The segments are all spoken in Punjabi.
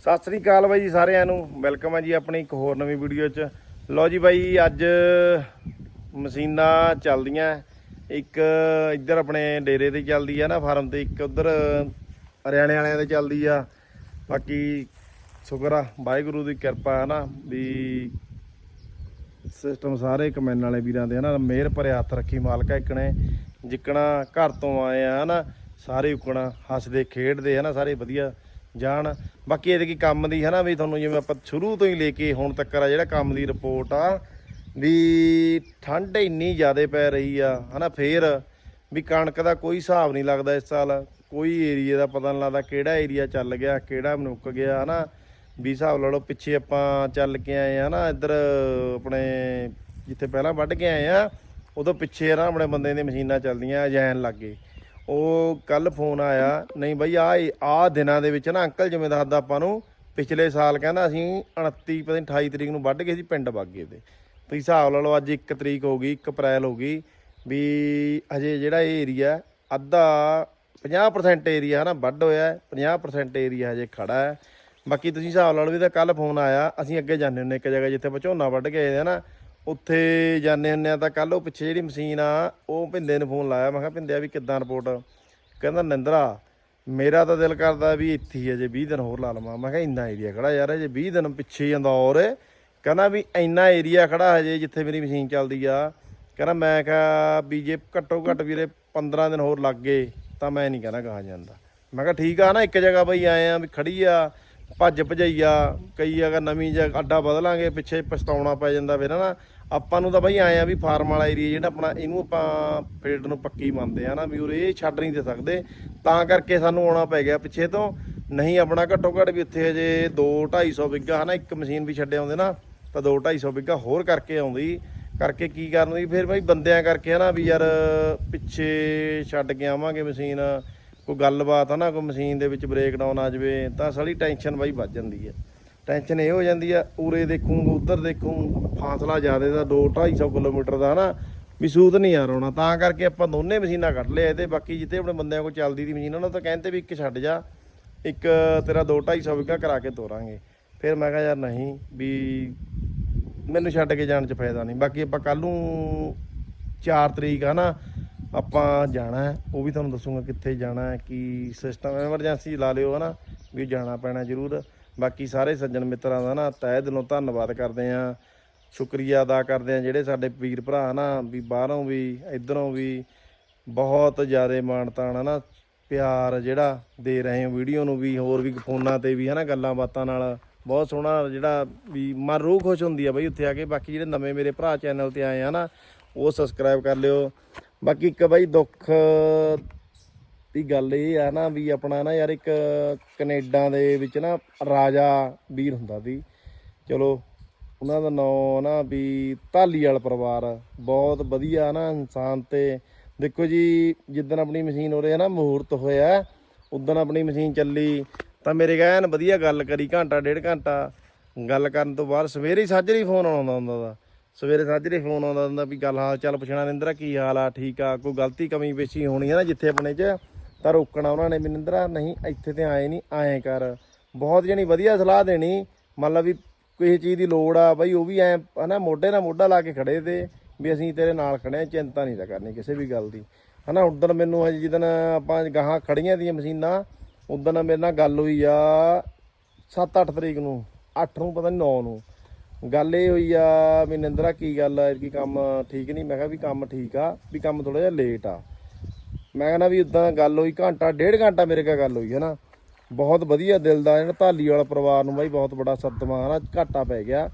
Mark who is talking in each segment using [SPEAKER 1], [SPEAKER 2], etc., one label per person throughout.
[SPEAKER 1] ਸਤਿ ਸ੍ਰੀ ਅਕਾਲ ਬਾਈ ਜੀ ਸਾਰਿਆਂ ਨੂੰ। ਵੈਲਕਮ ਹੈ ਜੀ ਆਪਣੀ ਇੱਕ ਹੋਰ ਨਵੀਂ ਵੀਡੀਓ 'ਚ। ਲਓ ਜੀ ਬਾਈ, ਅੱਜ ਮਸ਼ੀਨਾਂ ਚੱਲਦੀਆਂ। ਇੱਕ ਇੱਧਰ ਆਪਣੇ ਡੇਰੇ ਤੇ ਚੱਲਦੀ ਆ ਨਾ ਫਾਰਮ ਤੇ, ਇੱਕ ਉਧਰ ਹਰਿਆਣੇ ਵਾਲਿਆਂ ਦੇ ਚੱਲਦੀ ਆ। ਬਾਕੀ ਸ਼ੁਕਰ ਆ, ਵਾਹਿਗੁਰੂ ਦੀ ਕਿਰਪਾ ਹੈ ਨਾ ਵੀ ਸਿਸਟਮ ਸਾਰੇ ਕਮੈਨ ਵਾਲੇ ਵੀਰਾਂ ਦੇ ਹਨਾ ਮਿਹਰ ਭਰੇ ਹੱਥ ਰੱਖੀ ਮਾਲਕਾ ਇਕਣੇ ਜਿੱਕਣਾ ਘਰ ਤੋਂ ਆਏ ਆ ਹਨਾ ਸਾਰੇ ਉਕਣਾ, ਹੱਸਦੇ, ਖੇਡਦੇ ਹਨਾ ਸਾਰੇ ਵਧੀਆ। ਜਾਣ। ਬਾਕੀ ਇਹਦੇ ਕੀ ਕੰਮ ਦੀ ਹਨਾ ਵੀ ਤੁਹਾਨੂੰ ਜਿਵੇਂ ਆਪਾਂ ਸ਼ੁਰੂ ਤੋਂ ਹੀ ਲੈ ਕੇ ਹੁਣ ਤੱਕ ਆ ਜਿਹੜਾ ਕੰਮ ਦੀ ਰਿਪੋਰਟ ਆ, ਵੀ ਠੰਡ ਇੰਨੀ ਜ਼ਿਆਦਾ ਪੈ ਰਹੀ ਆ, ਹਨਾ ਫੇਰ ਵੀ ਕਣਕ ਦਾ ਕੋਈ ਹਿਸਾਬ ਨਹੀਂ ਲੱਗਦਾ ਇਸ ਸਾਲ। ਕੋਈ ਏਰੀਆ ਦਾ ਪਤਾ ਨਹੀਂ ਲੱਗਦਾ ਕਿਹੜਾ ਏਰੀਆ ਚੱਲ ਗਿਆ, ਕਿਹੜਾ ਮਨੁੱਕ ਗਿਆ, ਹਨਾ। ਵੀ ਹਿਸਾਬ ਲਾ ਲਓ ਪਿੱਛੇ ਆਪਾਂ ਚੱਲ ਕੇ ਆਏ ਆ ਨਾ ਇੱਧਰ ਆਪਣੇ ਜਿੱਥੇ ਪਹਿਲਾਂ ਵੱਢ ਕੇ ਆਏ ਆ, ਉਦੋਂ ਪਿੱਛੇ ਨਾ ਆਪਣੇ ਬੰਦੇ ਦੀਆਂ ਮਸ਼ੀਨਾਂ ਚੱਲਦੀਆਂ, ਅਜੈਨ ਲੱਗੇ ਉਹ ਕੱਲ ਫੋਨ ਆਇਆ ਨਹੀਂ ਬਈ ਆ ਆ ਦਿਨਾਂ ਦੇ ਵਿੱਚ ਨਾ ਅੰਕਲ ਜਿਵੇਂ ਦੱਸਦਾ ਆਪਾਂ ਨੂੰ ਪਿਛਲੇ ਸਾਲ ਕਹਿੰਦਾ ਅਸੀਂ 29 ਪਤਾ ਨਹੀਂ 28 ਤਰੀਕ ਨੂੰ ਵੱਢ ਗਏ ਸੀ ਪਿੰਡ ਬਾਗੇ ਤੇ ਤੁਸੀਂ ਹਿਸਾਬ ਲਾ ਲਓ ਅੱਜ 1 ਤਰੀਕ ਹੋ ਗਈ 1 ਅਪ੍ਰੈਲ ਹੋ ਗਈ ਵੀ ਹਜੇ ਜਿਹੜਾ ਇਹ ਏਰੀਆ ਅੱਧਾ 50% ਏਰੀਆ ਨਾ ਵੱਢ ਹੋਇਆ ਹੈ, 50% ਏਰੀਆ ਹਜੇ ਖੜਾ ਹੈ। ਬਾਕੀ ਤੁਸੀਂ ਹਿਸਾਬ ਲਾ ਲਓ ਵੀ ਤਾਂ ਕੱਲ ਫੋਨ ਆਇਆ ਅਸੀਂ ਅੱਗੇ ਜਾਂਦੇ ਹੁੰਨੇ ਇੱਕ ਜਗ੍ਹਾ ਜਿੱਥੇ ਆਪਾਂ ਝੋਨਾ ਵੱਢ ਕੇ ਆਏ ਆ ਨਾ ਉੱਥੇ ਜਾਂਦੇ ਹੁੰਨੇ ਆ ਤਾਂ ਕੱਲ ਉਹ ਪਿੱਛੇ ਜਿਹੜੀ ਮਸ਼ੀਨ ਆ, ਉਹ ਭਿੰਦੇ ਨੂੰ ਫੋਨ ਲਾਇਆ, ਮੈਂ ਕਿਹਾ ਭਿੰਦਿਆ ਵੀ ਕਿੱਦਾਂ ਰਿਪੋਰਟ ਕਹਿੰਦਾ, ਨਿੰਦਰਾ, ਮੇਰਾ ਤਾਂ ਦਿਲ ਕਰਦਾ ਵੀ ਇੱਥੇ ਹੀ ਅਜੇ 20 ਦਿਨ ਹੋਰ ਲਾ ਲਵਾਂ। ਮੈਂ ਕਿਹਾ, ਇੰਨਾ ਏਰੀਆ ਖੜਾ ਯਾਰ ਅਜੇ 20 ਦਿਨ ਪਿੱਛੇ ਜਾਂਦਾ ਔਰ ਕਹਿੰਦਾ ਵੀ ਇੰਨਾ ਏਰੀਆ ਖੜਾ ਹਜੇ ਜਿੱਥੇ ਮੇਰੀ ਮਸ਼ੀਨ ਚੱਲਦੀ ਆ। ਕਹਿੰਦਾ, ਮੈਂ ਕਿਹਾ, ਵੀ ਜੇ ਘੱਟੋ ਘੱਟ ਵੀਰੇ 15 ਦਿਨ ਹੋਰ ਲੱਗ ਗਏ, ਤਾਂ ਮੈਂ ਨਹੀਂ ਕਹਿੰਦਾ ਕਹਾ ਜਾਂਦਾ। ਮੈਂ ਕਿਹਾ, ਠੀਕ ਆ ਨਾ, ਇੱਕ ਜਗ੍ਹਾ ਬਈ ਆਏ ਆ, ਵੀ ਖੜੀ ਆ ਭੱਜ ਭਜਈਆ ਕਈ ਅਗਰ ਨਵੀਂ ਜਗ੍ਹਾ, ਅੱਡਾ ਬਦਲਾਂਗੇ, ਪਿੱਛੇ ਪਛਤਾਉਣਾ ਪੈ ਜਾਂਦਾ ਫਿਰ ਨਾ ਆਪਾਂ ਨੂੰ ਤਾਂ ਬਈ ਆਏ ਆ ਵੀ ਫਾਰਮ ਵਾਲਾ ਏਰੀਆ ਜਿਹੜਾ ਆਪਣਾ, ਇਹਨੂੰ ਆਪਾਂ ਫੀਲਡ ਨੂੰ ਪੱਕੀ ਮੰਨਦੇ ਆ ਨਾ ਵੀ ਉਰੇ ਇਹ ਛੱਡ ਨਹੀਂ ਦੇ ਸਕਦੇ। ਤਾਂ ਕਰਕੇ ਸਾਨੂੰ ਆਉਣਾ ਪੈ ਗਿਆ ਪਿੱਛੇ ਤੋਂ। ਨਹੀਂ, ਆਪਣਾ ਘੱਟੋ ਘੱਟ ਵੀ ਉੱਥੇ ਅਜੇ 2 250 ਵਿੱਗਾ ਹਨਾ, ਇੱਕ ਮਸ਼ੀਨ ਵੀ ਛੱਡੇ ਆਉਂਦੇ ਨਾ, ਤਾਂ 2 250 ਵਿੱਗਾ ਹੋਰ ਕਰਕੇ ਆਉਂਦੀ। ਕਰਕੇ ਕੀ ਕਰਨ ਦੀ, ਫਿਰ ਬਈ ਬੰਦਿਆਂ ਕਰਕੇ ਹਨਾ ਵੀ ਯਾਰ ਪਿੱਛੇ ਛੱਡ ਕੇ ਆਵਾਂਗੇ ਮਸ਼ੀਨ। ਕੋਈ ਗੱਲਬਾਤ ਆ ਨਾ ਕੋਈ ਮਸ਼ੀਨ ਦੇ ਵਿੱਚ ਬ੍ਰੇਕ ਡਾਊਨ ਆ ਜਾਵੇ, ਤਾਂ ਸਾਰੀ ਟੈਨਸ਼ਨ ਬਾਈ ਵੱਜ ਜਾਂਦੀ ਹੈ ਟੈਨਸ਼ਨ ਇਹ ਹੋ ਜਾਂਦੀ ਆ, ਉਰੇ ਦੇਖੂੰ, ਉਧਰ ਦੇਖੂੰ, ਫਾਸਲਾ ਜ਼ਿਆਦਾ ਦਾ 2 250 ਕਿਲੋਮੀਟਰ ਦਾ ਹਨਾ ਵੀ ਸੂਤ ਨਹੀਂ ਆ ਰੋਣਾ। ਤਾਂ ਕਰਕੇ ਆਪਾਂ ਦੋਨੇ ਮਸ਼ੀਨਾਂ ਕੱਢ ਲਿਆ, ਇਹਦੇ ਬਾਕੀ ਜਿੱਤੇ ਆਪਣੇ ਬੰਦਿਆਂ ਕੋਲ ਚੱਲਦੀ ਦੀ ਮਸ਼ੀਨ ਉਹਨਾਂ ਤਾਂ ਕਹਿੰਦੇ ਵੀ ਇੱਕ ਛੱਡ ਜਾ, ਇੱਕ ਤੇਰਾ 2 250 ਵਿਗਾ ਕਰਾ ਕੇ ਤੋਰਾਂਗੇ। ਫਿਰ ਮੈਂ ਕਿਹਾ, ਯਾਰ ਨਹੀਂ, ਵੀ ਮੈਨੂੰ ਛੱਡ ਕੇ ਜਾਣ 'ਚ ਫਾਇਦਾ ਨਹੀਂ। ਬਾਕੀ ਆਪਾਂ ਕੱਲ ਨੂੰ 4 ਤਰੀਕ ਆ ਨਾ, ਆਪਾਂ ਜਾਣਾ ਹੈ, ਉਹ ਵੀ ਤੁਹਾਨੂੰ ਦੱਸੂਗਾ ਕਿੱਥੇ ਜਾਣਾ ਹੈ, ਕੀ ਸਿਸਟਮ ਐਮਰਜੈਂਸੀ ਲਾ ਲਿਓ ਹਨਾ, ਵੀ ਜਾਣਾ ਪੈਣਾ ਜ਼ਰੂਰ। ਬਾਕੀ ਸਾਰੇ ਸੱਜਣ ਮਿੱਤਰਾਂ ਦਾ ਨਾ ਤਹਿ ਦਿਲੋਂ ਧੰਨਵਾਦ ਕਰਦੇ ਆ ਸ਼ੁਕਰੀਆ ਅਦਾ ਕਰਦੇ ਆ ਜਿਹੜੇ ਸਾਡੇ ਵੀਰ ਭਰਾ ਨਾ, ਵੀ ਬਾਹਰੋਂ ਵੀ, ਇਧਰੋਂ ਵੀ ਬਹੁਤ ਜ਼ਿਆਦਾ ਮਾਣਤਾਣ ਆ ਨਾ, ਪਿਆਰ ਜਿਹੜਾ ਦੇ ਰਹੇ ਹੋ। ਵੀਡੀਓ ਨੂੰ ਵੀ, ਹੋਰ ਵੀ ਫੋਨਾਂ ਤੇ ਵੀ ਹਨਾ, ਗੱਲਾਂ ਬਾਤਾਂ ਨਾਲ। ਬਹੁਤ ਸੋਹਣਾ ਜਿਹੜਾ ਵੀ ਮਨ ਰੂਹ ਖੁਸ਼ ਹੁੰਦੀ ਆ ਬਈ ਉੱਥੇ ਆ ਕੇ। ਬਾਕੀ ਜਿਹੜੇ ਨਵੇਂ ਮੇਰੇ ਭਰਾ ਚੈਨਲ ਤੇ ਆਏ ਆ ਨਾ, ਉਹ ਸਬਸਕ੍ਰਾਈਬ ਕਰ ਲਿਓ। ਬਾਕੀ ਇੱਕ ਬਈ ਦੁੱਖ ਦੀ ਗੱਲ ਇਹ ਆ ਨਾ ਵੀ ਆਪਣਾ ਨਾ ਯਾਰ ਇੱਕ ਕੈਨੇਡਾ ਦੇ ਵਿੱਚ ਨਾ ਰਾਜਾ ਵੀਰ ਹੁੰਦਾ ਸੀ। ਚਲੋ, ਉਹਨਾਂ ਦਾ ਨਾਂ ਨਾ ਵੀ ਧਾਲੀ ਢਾਲੀਵਾਲ ਪਰਿਵਾਰ। ਬਹੁਤ ਵਧੀਆ ਨਾ ਇਨਸਾਨ ਤੇ। ਦੇਖੋ ਜੀ, ਜਿੱਦਣ ਆਪਣੀ ਮਸ਼ੀਨ ਉਰੇ ਨਾ ਮਹੂਰਤ ਹੋਇਆ ਉਦੋਂ ਆਪਣੀ ਮਸ਼ੀਨ ਚੱਲੀ, ਤਾਂ ਮੇਰੇ ਕਹਿਣ ਵਧੀਆ ਗੱਲ ਕਰੀ, ਘੰਟਾ, ਡੇਢ ਘੰਟਾ ਗੱਲ ਕਰਨ ਤੋਂ ਬਾਅਦ ਸਵੇਰੇ ਹੀ ਸਾਜਰੇ ਫੋਨ ਆਉਂਦਾ ਹੁੰਦਾ ਦਾ ਸਵੇਰੇ ਸਾਜਰੇ ਫੋਨ ਆਉਂਦਾ ਹੁੰਦਾ ਵੀ ਗੱਲ ਹਾਲ ਚਾਲ ਪੁੱਛਣਾ ਨਿੰਦਰਾ, ਕੀ ਹਾਲ ਆ, ਠੀਕ ਆ, ਕੋਈ ਗਲਤੀ ਕਮੀ ਪੇਸ਼ੀ ਹੋਣੀ ਹੈ ਨਾ ਜਿੱਥੇ ਆਪਣੇ 'ਚ। ਤਾਂ ਰੋਕਣਾ ਉਹਨਾਂ ਨੇ ਵੀ ਨਿੰਦਰਾ ਨਹੀਂ, ਇੱਥੇ ਤੇ ਆਏ ਨਹੀਂ, ਆਏ ਕਰ। ਬਹੁਤ ਜਣੀ ਵਧੀਆ ਸਲਾਹ ਦੇਣੀ। ਮੰਨ ਲਾ ਵੀ ਕਿਸੇ ਚੀਜ਼ ਦੀ ਲੋੜ ਆ, ਬਈ ਉਹ ਵੀ ਐ, ਹਨਾ, ਮੋਢੇ ਨਾਲ ਮੋਢਾ ਲਾ ਕੇ ਖੜੇ ਤੇ ਵੀ ਅਸੀਂ ਤੇਰੇ ਨਾਲ ਖੜੇ ਆ, ਚਿੰਤਾ ਨਹੀਂ ਤਾਂ ਕਰਨੀ ਕਿਸੇ ਵੀ ਗੱਲ ਦੀ। ਹਨਾ ਉਦੋਂ ਮੈਨੂੰ ਹਜੇ ਜਿੱਦਣ ਆਪਾਂ ਗਾਹਾਂ ਖੜੀਆਂ ਦੀਆਂ ਮਸ਼ੀਨਾਂ ਉਦੋਂ ਮੇਰੇ ਨਾਲ ਗੱਲ ਹੋਈ ਆ 7-8 ਤਰੀਕ ਨੂੰ 8 ਨੂੰ, ਪਤਾ ਨਹੀਂ 9 ਨੂੰ। ਗੱਲ ਇਹ ਹੋਈ ਆ ਵੀ ਨਿੰਦਰਾ ਕੀ ਗੱਲ ਆ ਕੀ ਕੰਮ ਠੀਕ ਨਹੀਂ? ਮੈਂ ਕਿਹਾ ਵੀ ਕੰਮ ਠੀਕ ਆ, ਵੀ ਕੰਮ ਥੋੜਾ ਜਿਹਾ ਲੇਟ ਆ। ਮੈਂ ਕਹਿੰਦਾ ਵੀ ਉਦਾਂ ਗੱਲ ਹੋਈ, ਘੰਟਾ, ਡੇਢ ਘੰਟਾ ਮੇਰੇ ਕੋਲ ਗੱਲ ਹੋਈ ਹੈ ਨਾ। ਬਹੁਤ ਵਧੀਆ ਦਿਲ ਦਾ ਜਿਹੜਾ ਢਾਲੀ ਵਾਲਾ ਪਰਿਵਾਰ ਨੂੰ ਬਾਈ ਬਹੁਤ ਬੜਾ ਸਦਮਾ ਹਨਾ ਘਾਟਾ ਪੈ ਗਿਆ।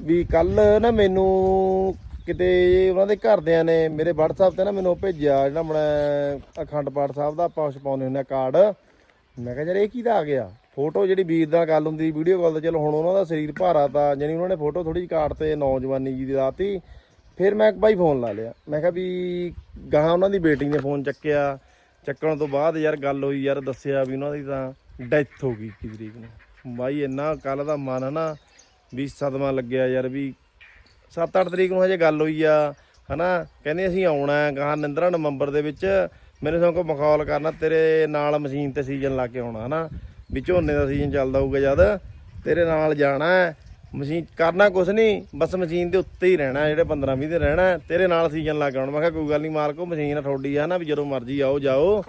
[SPEAKER 1] ਵੀ ਕੱਲ ਨਾ ਮੈਨੂੰ ਕਿਤੇ ਉਹਨਾਂ ਦੇ ਘਰਦਿਆਂ ਨੇ ਮੇਰੇ WhatsApp ਤੇ ਨਾ ਮੈਨੂੰ ਉਹ ਭੇਜਿਆ, ਜਿਹੜਾ ਆਪਣਾ ਅਖੰਡ ਪਾਠ ਸਾਹਿਬ ਦਾ ਆਪਾਂ ਛਪਾਉਂਦੇ ਹੁੰਦੇ ਆ ਕਾਰਡ। ਮੈਂ ਕਿਹਾ ਯਾਰ ਇਹ ਕਿਹਦਾ ਆ ਗਿਆ? ਫੋਟੋ ਜਿਹੜੀ ਵੀਰ ਨਾਲ ਗੱਲ ਹੁੰਦੀ ਵੀਡੀਓ ਕਾਲ ਤੇ ਚਲੋ ਹੁਣ ਉਹਨਾਂ ਦਾ ਸਰੀਰ ਭਾਰਾ ਤਾਂ ਜਾਨੀ ਉਹਨਾਂ ਨੇ ਫੋਟੋ ਥੋੜੀ ਜਿਹੀ ਕਾਰਡ ਤੇ ਨੌਜਵਾਨੀ ਜੀ ਦੀ ਰਾਤੀ ਫਿਰ ਮੈਂ ਇੱਕ ਬਾਈ ਫੋਨ ਲਾ ਲਿਆ। ਮੈਂ ਕਿਹਾ ਵੀ ਗਾਹਾਂ ਉਹਨਾਂ ਦੀ ਬੇਟੀ ਨੇ ਫੋਨ ਚੱਕਿਆ। ਚੱਕਣ ਤੋਂ ਬਾਅਦ ਯਾਰ ਗੱਲ ਹੋਈ ਯਾਰ ਦੱਸਿਆ ਵੀ ਉਹਨਾਂ ਦੀ ਤਾਂ ਡੈਥ ਹੋ ਗਈ ਕੀ ਤਰੀਕ ਨੂੰ। ਬਾਈ ਇੰਨਾ ਕੱਲ ਦਾ ਮਨ ਨਾ ਵੀ ਸਦਮਾ ਲੱਗਿਆ ਯਾਰ ਵੀ 7-8 ਤਰੀਕ ਨੂੰ ਹਜੇ ਗੱਲ ਹੋਈ ਆ, ਹਨਾ? ਕਹਿੰਦੇ ਅਸੀਂ ਆਉਣਾ ਹੈ ਗਾਹਾਂ ਨਿੰਦਰਾ ਨਵੰਬਰ ਦੇ ਵਿੱਚ। ਮੈਨੂੰ ਸਗੋਂ ਕੋ ਮਖੌਲ ਕਰਨਾ, ਤੇਰੇ ਨਾਲ ਮਸ਼ੀਨ ਤੇ ਸੀਜ਼ਨ ਲਾ ਕੇ ਆਉਣਾ, ਹਨਾ? ਵੀ ਝੋਨੇ ਦਾ ਸੀਜ਼ਨ ਚੱਲਦਾ ਹੋਊਗਾ ਜਦ। ਤੇਰੇ ਨਾਲ ਜਾਣਾ ਮਸ਼ੀਨ ਕਰਨਾ ਕੁਛ ਨਹੀਂ ਬਸ ਮਸ਼ੀਨ ਦੇ ਉੱਤੇ ਹੀ ਰਹਿਣਾ, ਜਿਹੜੇ 15 20 ਦੇ ਰਹਿਣਾ, ਤੇਰੇ ਨਾਲ ਸੀਜ਼ਨ ਲੱਗ ਆਉਣਾ ਮੈਂ ਕਿਹਾ ਕੋਈ ਗੱਲ ਨਹੀਂ ਮਾਲਕੋ, ਮਸ਼ੀਨ ਤੁਹਾਡੀ ਆ ਨਾ ਵੀ ਜਦੋਂ ਮਰਜ਼ੀ ਆਓ, ਜਾਓ।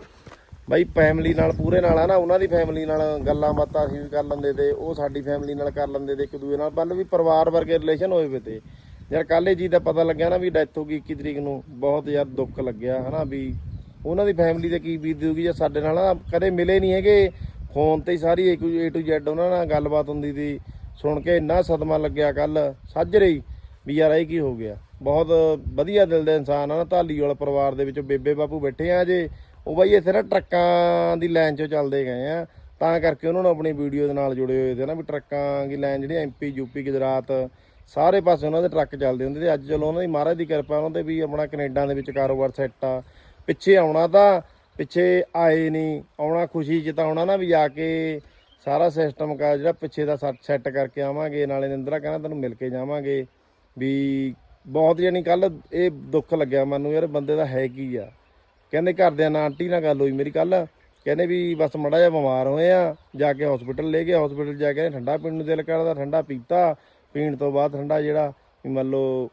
[SPEAKER 1] ਬਾਈ ਫੈਮਿਲੀ ਨਾਲ, ਪੂਰੇ ਨਾਲ ਆ ਨਾ, ਉਹਨਾਂ ਦੀ ਫੈਮਿਲੀ ਨਾਲ ਗੱਲਾਂ ਬਾਤਾਂ ਅਸੀਂ ਵੀ ਕਰ ਲੈਂਦੇ ਤੇ ਉਹ ਸਾਡੀ ਫੈਮਿਲੀ ਨਾਲ ਕਰ ਲੈਂਦੇ ਤੇ ਇੱਕ ਦੂਜੇ ਨਾਲ ਬੰਦ ਵੀ ਪਰਿਵਾਰ ਵਰਗੇ ਰਿਲੇਸ਼ਨ ਹੋਏ ਵੇ ਤੇ। ਯਾਰ ਕੱਲ੍ਹ ਇਹ ਚੀਜ਼ ਦਾ ਪਤਾ ਲੱਗਿਆ ਨਾ ਵੀ ਡੈਥ ਹੋ ਗਈ 21 ਤਰੀਕ ਨੂੰ, ਬਹੁਤ ਯਾਰ ਦੁੱਖ ਲੱਗਿਆ, ਹਨਾ ਵੀ ਉਹਨਾਂ ਦੀ ਫੈਮਿਲੀ ਤੇ ਕੀ ਬੀਤੂਗੀ ਜਾਂ ਸਾਡੇ ਨਾਲ ਨਾ ਕਦੇ ਮਿਲੇ ਨਹੀਂ ਹੈਗੇ ਫੋਨ ਤੇ ਹੀ ਸਾਰੀ ਏ ਟੂ ਜ਼ੈਡ ਉਹਨਾਂ ਨਾਲ ਗੱਲਬਾਤ ਹੁੰਦੀ ਸੀ। ਸੁਣ ਕੇ ਇੰਨਾ ਸਦਮਾ ਲੱਗਿਆ ਕੱਲ ਸਾਜਰੇ ਹੀ ਵੀ ਯਾਰ ਇਹ ਕੀ ਹੋ ਗਿਆ। ਬਹੁਤ ਵਧੀਆ ਦਿਲ ਦੇ ਇਨਸਾਨ ਆ ਨਾ ਢਾਲੀਵਾਲ ਪਰਿਵਾਰ ਦੇ ਵਿੱਚੋਂ, ਬੇਬੇ ਬਾਪੂ ਬੈਠੇ ਆ ਜੇ। ਉਹ ਬਾਈ ਇੱਥੇ ਨਾ ਟਰੱਕਾਂ ਦੀ ਲਾਈਨ 'ਚੋਂ ਚੱਲਦੇ ਗਏ ਆ। ਤਾਂ ਕਰਕੇ ਉਹਨਾਂ ਨੂੰ ਆਪਣੀ ਵੀਡੀਓ ਦੇ ਨਾਲ ਜੁੜੇ ਹੋਏ ਤੇ ਨਾ ਵੀ ਟਰੱਕਾਂ ਦੀ ਲਾਈਨ ਜਿਹੜੀ ਐਮਪੀ ਯੂਪੀ ਗੁਜਰਾਤ, ਸਾਰੇ ਪਾਸੇ ਉਹਨਾਂ ਦੇ ਟਰੱਕ ਚੱਲਦੇ ਹੁੰਦੇ ਤੇ ਅੱਜ ਚਲੋ ਉਹਨਾਂ ਦੀ ਮਹਾਰਾਜ ਦੀ ਕਿਰਪਾ ਉਹਨਾਂ ਦੇ ਵੀ ਆਪਣਾ ਕੈਨੇਡਾ ਦੇ ਵਿੱਚ ਕਾਰੋਬਾਰ ਸੈੱਟ ਆ। ਪਿੱਛੇ ਆਉਣਾ ਤਾਂ ਪਿੱਛੇ ਆਏ ਨਹੀਂ, ਆਉਣਾ ਖੁਸ਼ੀ ਚ ਤਾਂ ਆਉਣਾ ਨਾ ਵੀ ਜਾ ਕੇ ਸਾਰਾ ਸਿਸਟਮ ਕਾ ਜਿਹੜਾ ਪਿੱਛੇ ਦਾ ਸੈੱਟ ਕਰਕੇ ਆਵਾਂਗੇ, ਨਾਲੇ ਨਿੰਦਰਾ ਕਹਿੰਦਾ ਤੈਨੂੰ ਮਿਲ ਕੇ ਜਾਵਾਂਗੇ, ਵੀ ਬਹੁਤ ਜਾਨੀ ਕੱਲ ਇਹ ਦੁੱਖ ਲੱਗਿਆ ਮੈਨੂੰ, ਯਾਰ ਬੰਦੇ ਦਾ ਹੈ ਕੀ ਆ? ਕਹਿੰਦੇ ਘਰਦਿਆਂ ਨਾਲ ਆਂਟੀ ਨਾਲ ਗੱਲ ਹੋਈ ਮੇਰੀ ਕੱਲ ਕਹਿੰਦੇ ਵੀ ਬਸ ਮੜਾ ਜਿਹਾ ਬਿਮਾਰ ਹੋਏ ਆ, ਜਾ ਕੇ ਹਸਪੀਟਲ ਲੈ ਗਿਆ ਹਸਪੀਟਲ ਜਾ ਕੇ ਠੰਡਾ ਪੀਣ ਨੂੰ ਦਿਲ ਕਰਦਾ, ਠੰਡਾ ਪੀਤਾ, ਪੀਣ ਤੋਂ ਬਾਅਦ ਠੰਡਾ ਜਿਹੜਾ ਵੀ ਮੰਨ ਲਓ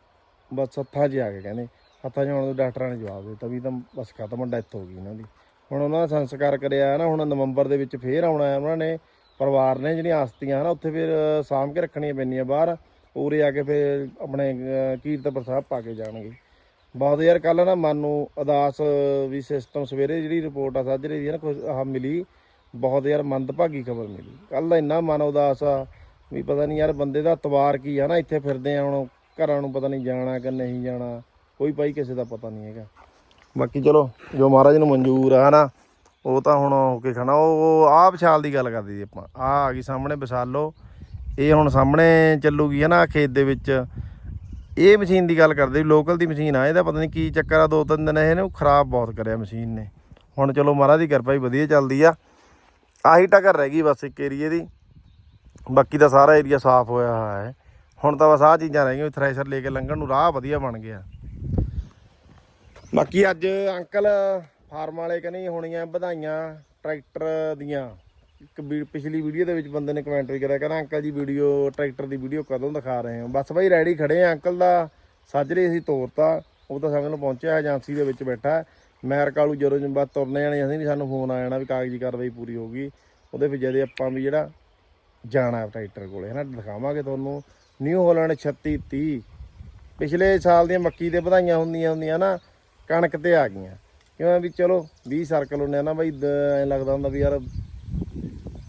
[SPEAKER 1] ਬਸ ਹੱਥਾਂ 'ਚ ਆ ਕੇ ਕਹਿੰਦੇ, ਹੱਥਾਂ 'ਚ ਆਉਣ ਤੋਂ ਡਾਕਟਰਾਂ ਨੇ ਜਵਾਬ ਦਿੱਤਾ ਵੀ ਤਾਂ ਬਸ ਖਤਮ ਡੈਥ ਹੋ ਗਈ ਇਹਨਾਂ ਦੀ। ਹੁਣ ਉਹਨਾਂ ਦਾ ਸੰਸਕਾਰ ਕਰਿਆ ਨਾ, ਹੁਣ ਨਵੰਬਰ ਦੇ ਵਿੱਚ ਫੇਰ ਆਉਣਾ ਹੈ ਉਹਨਾਂ ਨੇ ਪਰਿਵਾਰ ਨੇ ਜਿਹੜੀਆਂ ਆਸਤੀਆਂ ਹਨ ਉੱਥੇ ਫਿਰ ਸਾਂਭ ਕੇ ਰੱਖਣੀਆਂ ਪੈਂਦੀਆਂ ਬਾਹਰ ਉਰੇ ਆ ਕੇ ਫਿਰ ਆਪਣੇ ਅਹ, ਪ੍ਰਸਾਦ ਪਾ ਕੇ ਜਾਣਗੇ। ਬਹੁਤ ਯਾਰ ਕੱਲ ਨਾ ਮਨ ਨੂੰ ਉਦਾਸ ਵੀ ਸਿਸਟਮ ਸਵੇਰੇ ਜਿਹੜੀ ਰਿਪੋਰਟ ਆ ਸਾਜਰੇ ਦੀ ਨਾ ਆਹ ਮਿਲੀ ਬਹੁਤ ਯਾਰ ਮੰਦਭਾਗੀ ਖਬਰ ਮਿਲੀ। ਕੱਲ ਦਾ ਇੰਨਾ ਮਨ ਉਦਾਸ ਆ ਵੀ ਪਤਾ ਨਹੀਂ ਯਾਰ ਬੰਦੇ ਦਾ ਤਵਾਰ ਕੀ ਆ ਨਾ ਇੱਥੇ ਫਿਰਦੇ ਆ ਹੁਣ ਘਰਾਂ ਨੂੰ ਪਤਾ ਨਹੀਂ ਜਾਣਾ ਕਿ ਨਹੀਂ ਜਾਣਾ ਕੋਈ ਭਾਈ ਕਿਸੇ ਦਾ ਪਤਾ ਨਹੀਂ ਹੈਗਾ। ਬਾਕੀ ਚਲੋ ਜੋ ਮਹਾਰਾਜ ਨੂੰ ਮਨਜ਼ੂਰ ਆ ਨਾ ਉਹ ਤਾਂ ਹੁਣ ਹੋ ਕੇ ਖਾਣਾ ਉਹ ਆਹ ਵਿਸ਼ਾਲ ਦੀ ਗੱਲ ਕਰਦੇ ਜੀ ਆਪਾਂ। ਆ ਆ ਗਈ ਸਾਹਮਣੇ ਵਿਸ਼ਾਲੋ। ਇਹ ਹੁਣ ਸਾਹਮਣੇ ਚੱਲੂਗੀ ਹੈ ਨਾ ਖੇਤ ਦੇ ਵਿੱਚ। ਇਹ ਮਸ਼ੀਨ ਦੀ ਗੱਲ ਕਰਦੇ ਲੋਕਲ ਦੀ ਮਸ਼ੀਨ ਆ, ਇਹਦਾ ਪਤਾ ਨਹੀਂ ਕੀ ਚੱਕਰ ਆ, ਦੋ ਤਿੰਨ ਦਿਨ ਇਹਨੇ ਖਰਾਬ ਬਹੁਤ ਕਰਿਆ ਮਸ਼ੀਨ ਨੇ। ਹੁਣ ਚਲੋ ਮਹਾਰਾਜ ਦੀ ਕਿਰਪਾ ਹੀ ਵਧੀਆ ਚੱਲਦੀ ਆ। ਆਹੀ ਟੱਕਰ ਰਹਿ ਗਈ ਬਸ ਇੱਕ ਏਰੀਏ ਦੀ। ਬਾਕੀ ਦਾ ਸਾਰਾ ਏਰੀਆ ਸਾਫ਼ ਹੋਇਆ ਹੋਇਆ ਹੈ। ਹੁਣ ਤਾਂ ਬਸ ਆਹ ਚੀਜ਼ਾਂ ਰਹਿ ਗਈਆਂ ਥ੍ਰੈਸ਼ਰ ਲੈ ਕੇ ਲੰਘਣ ਨੂੰ ਰਾਹ ਵਧੀਆ ਬਣ ਗਿਆ। ਬਾਕੀ ਅੱਜ ਅੰਕਲ ਫਾਰਮ ਵਾਲੇ ਕਹਿੰਦੇ ਹੋਣੀਆਂ ਵਧਾਈਆਂ ਟਰੈਕਟਰ ਦੀਆਂ। ਇੱਕ ਵੀ- ਪਿਛਲੀ ਵੀਡੀਓ ਦੇ ਵਿੱਚ ਬੰਦੇ ਨੇ ਕਮੈਂਟ ਵੀ ਕਰਿਆ, ਕਹਿੰਦਾ ਅੰਕਲ ਜੀ ਵੀਡੀਓ, ਟਰੈਕਟਰ ਦੀ ਵੀਡੀਓ ਕਦੋਂ ਦਿਖਾ ਰਹੇ ਹੋ? ਬਸ ਬਾਈ ਰੈਡੀ ਖੜੇ ਆ, ਅੰਕਲ ਦਾ ਸਾਜਰੇ ਅਸੀਂ ਤੋਰਤਾ, ਉਹ ਤਾਂ ਸਮਝ ਨੂੰ ਪਹੁੰਚਿਆ ਏਜੰਸੀ ਦੇ ਵਿੱਚ ਬੈਠਾ। ਮੈਰ ਕਾਲੂ ਜਦੋਂ ਜੰਬਾ ਤੁਰਨੇ ਜਾਣੇ ਅਸੀਂ ਵੀ ਸਾਨੂੰ ਫੋਨ ਆ ਜਾਣਾ ਵੀ ਕਾਗਜ਼ੀ ਕਾਰਵਾਈ ਪੂਰੀ ਹੋ ਗਈ। ਉਹਦੇ ਵਿੱਚ ਜਦੇ ਆਪਾਂ ਵੀ ਜਿਹੜਾ ਜਾਣਾ ਟਰੈਕਟਰ ਕੋਲੇ ਹੈ ਨਾ ਦਿਖਾਵਾਂਗੇ ਤੁਹਾਨੂੰ। ਨਿਊ ਹੋਲੈਂਡ 36 30 ਪਿਛਲੇ ਸਾਲ ਦੀਆਂ ਮੱਕੀ ਦੇ ਵਧਾਈਆਂ ਹੁੰਦੀਆਂ ਹੁੰਦੀਆਂ ਨਾ, ਕਣਕ ਤੇ ਆ ਗਈਆਂ। ਕਿਉਂ ਵੀ ਚਲੋ 20 ਸਰਕਲ ਹੁੰਦੇ ਆ ਨਾ ਬਾਈ ਐ ਲੱਗਦਾ ਹੁੰਦਾ ਵੀ ਯਾਰ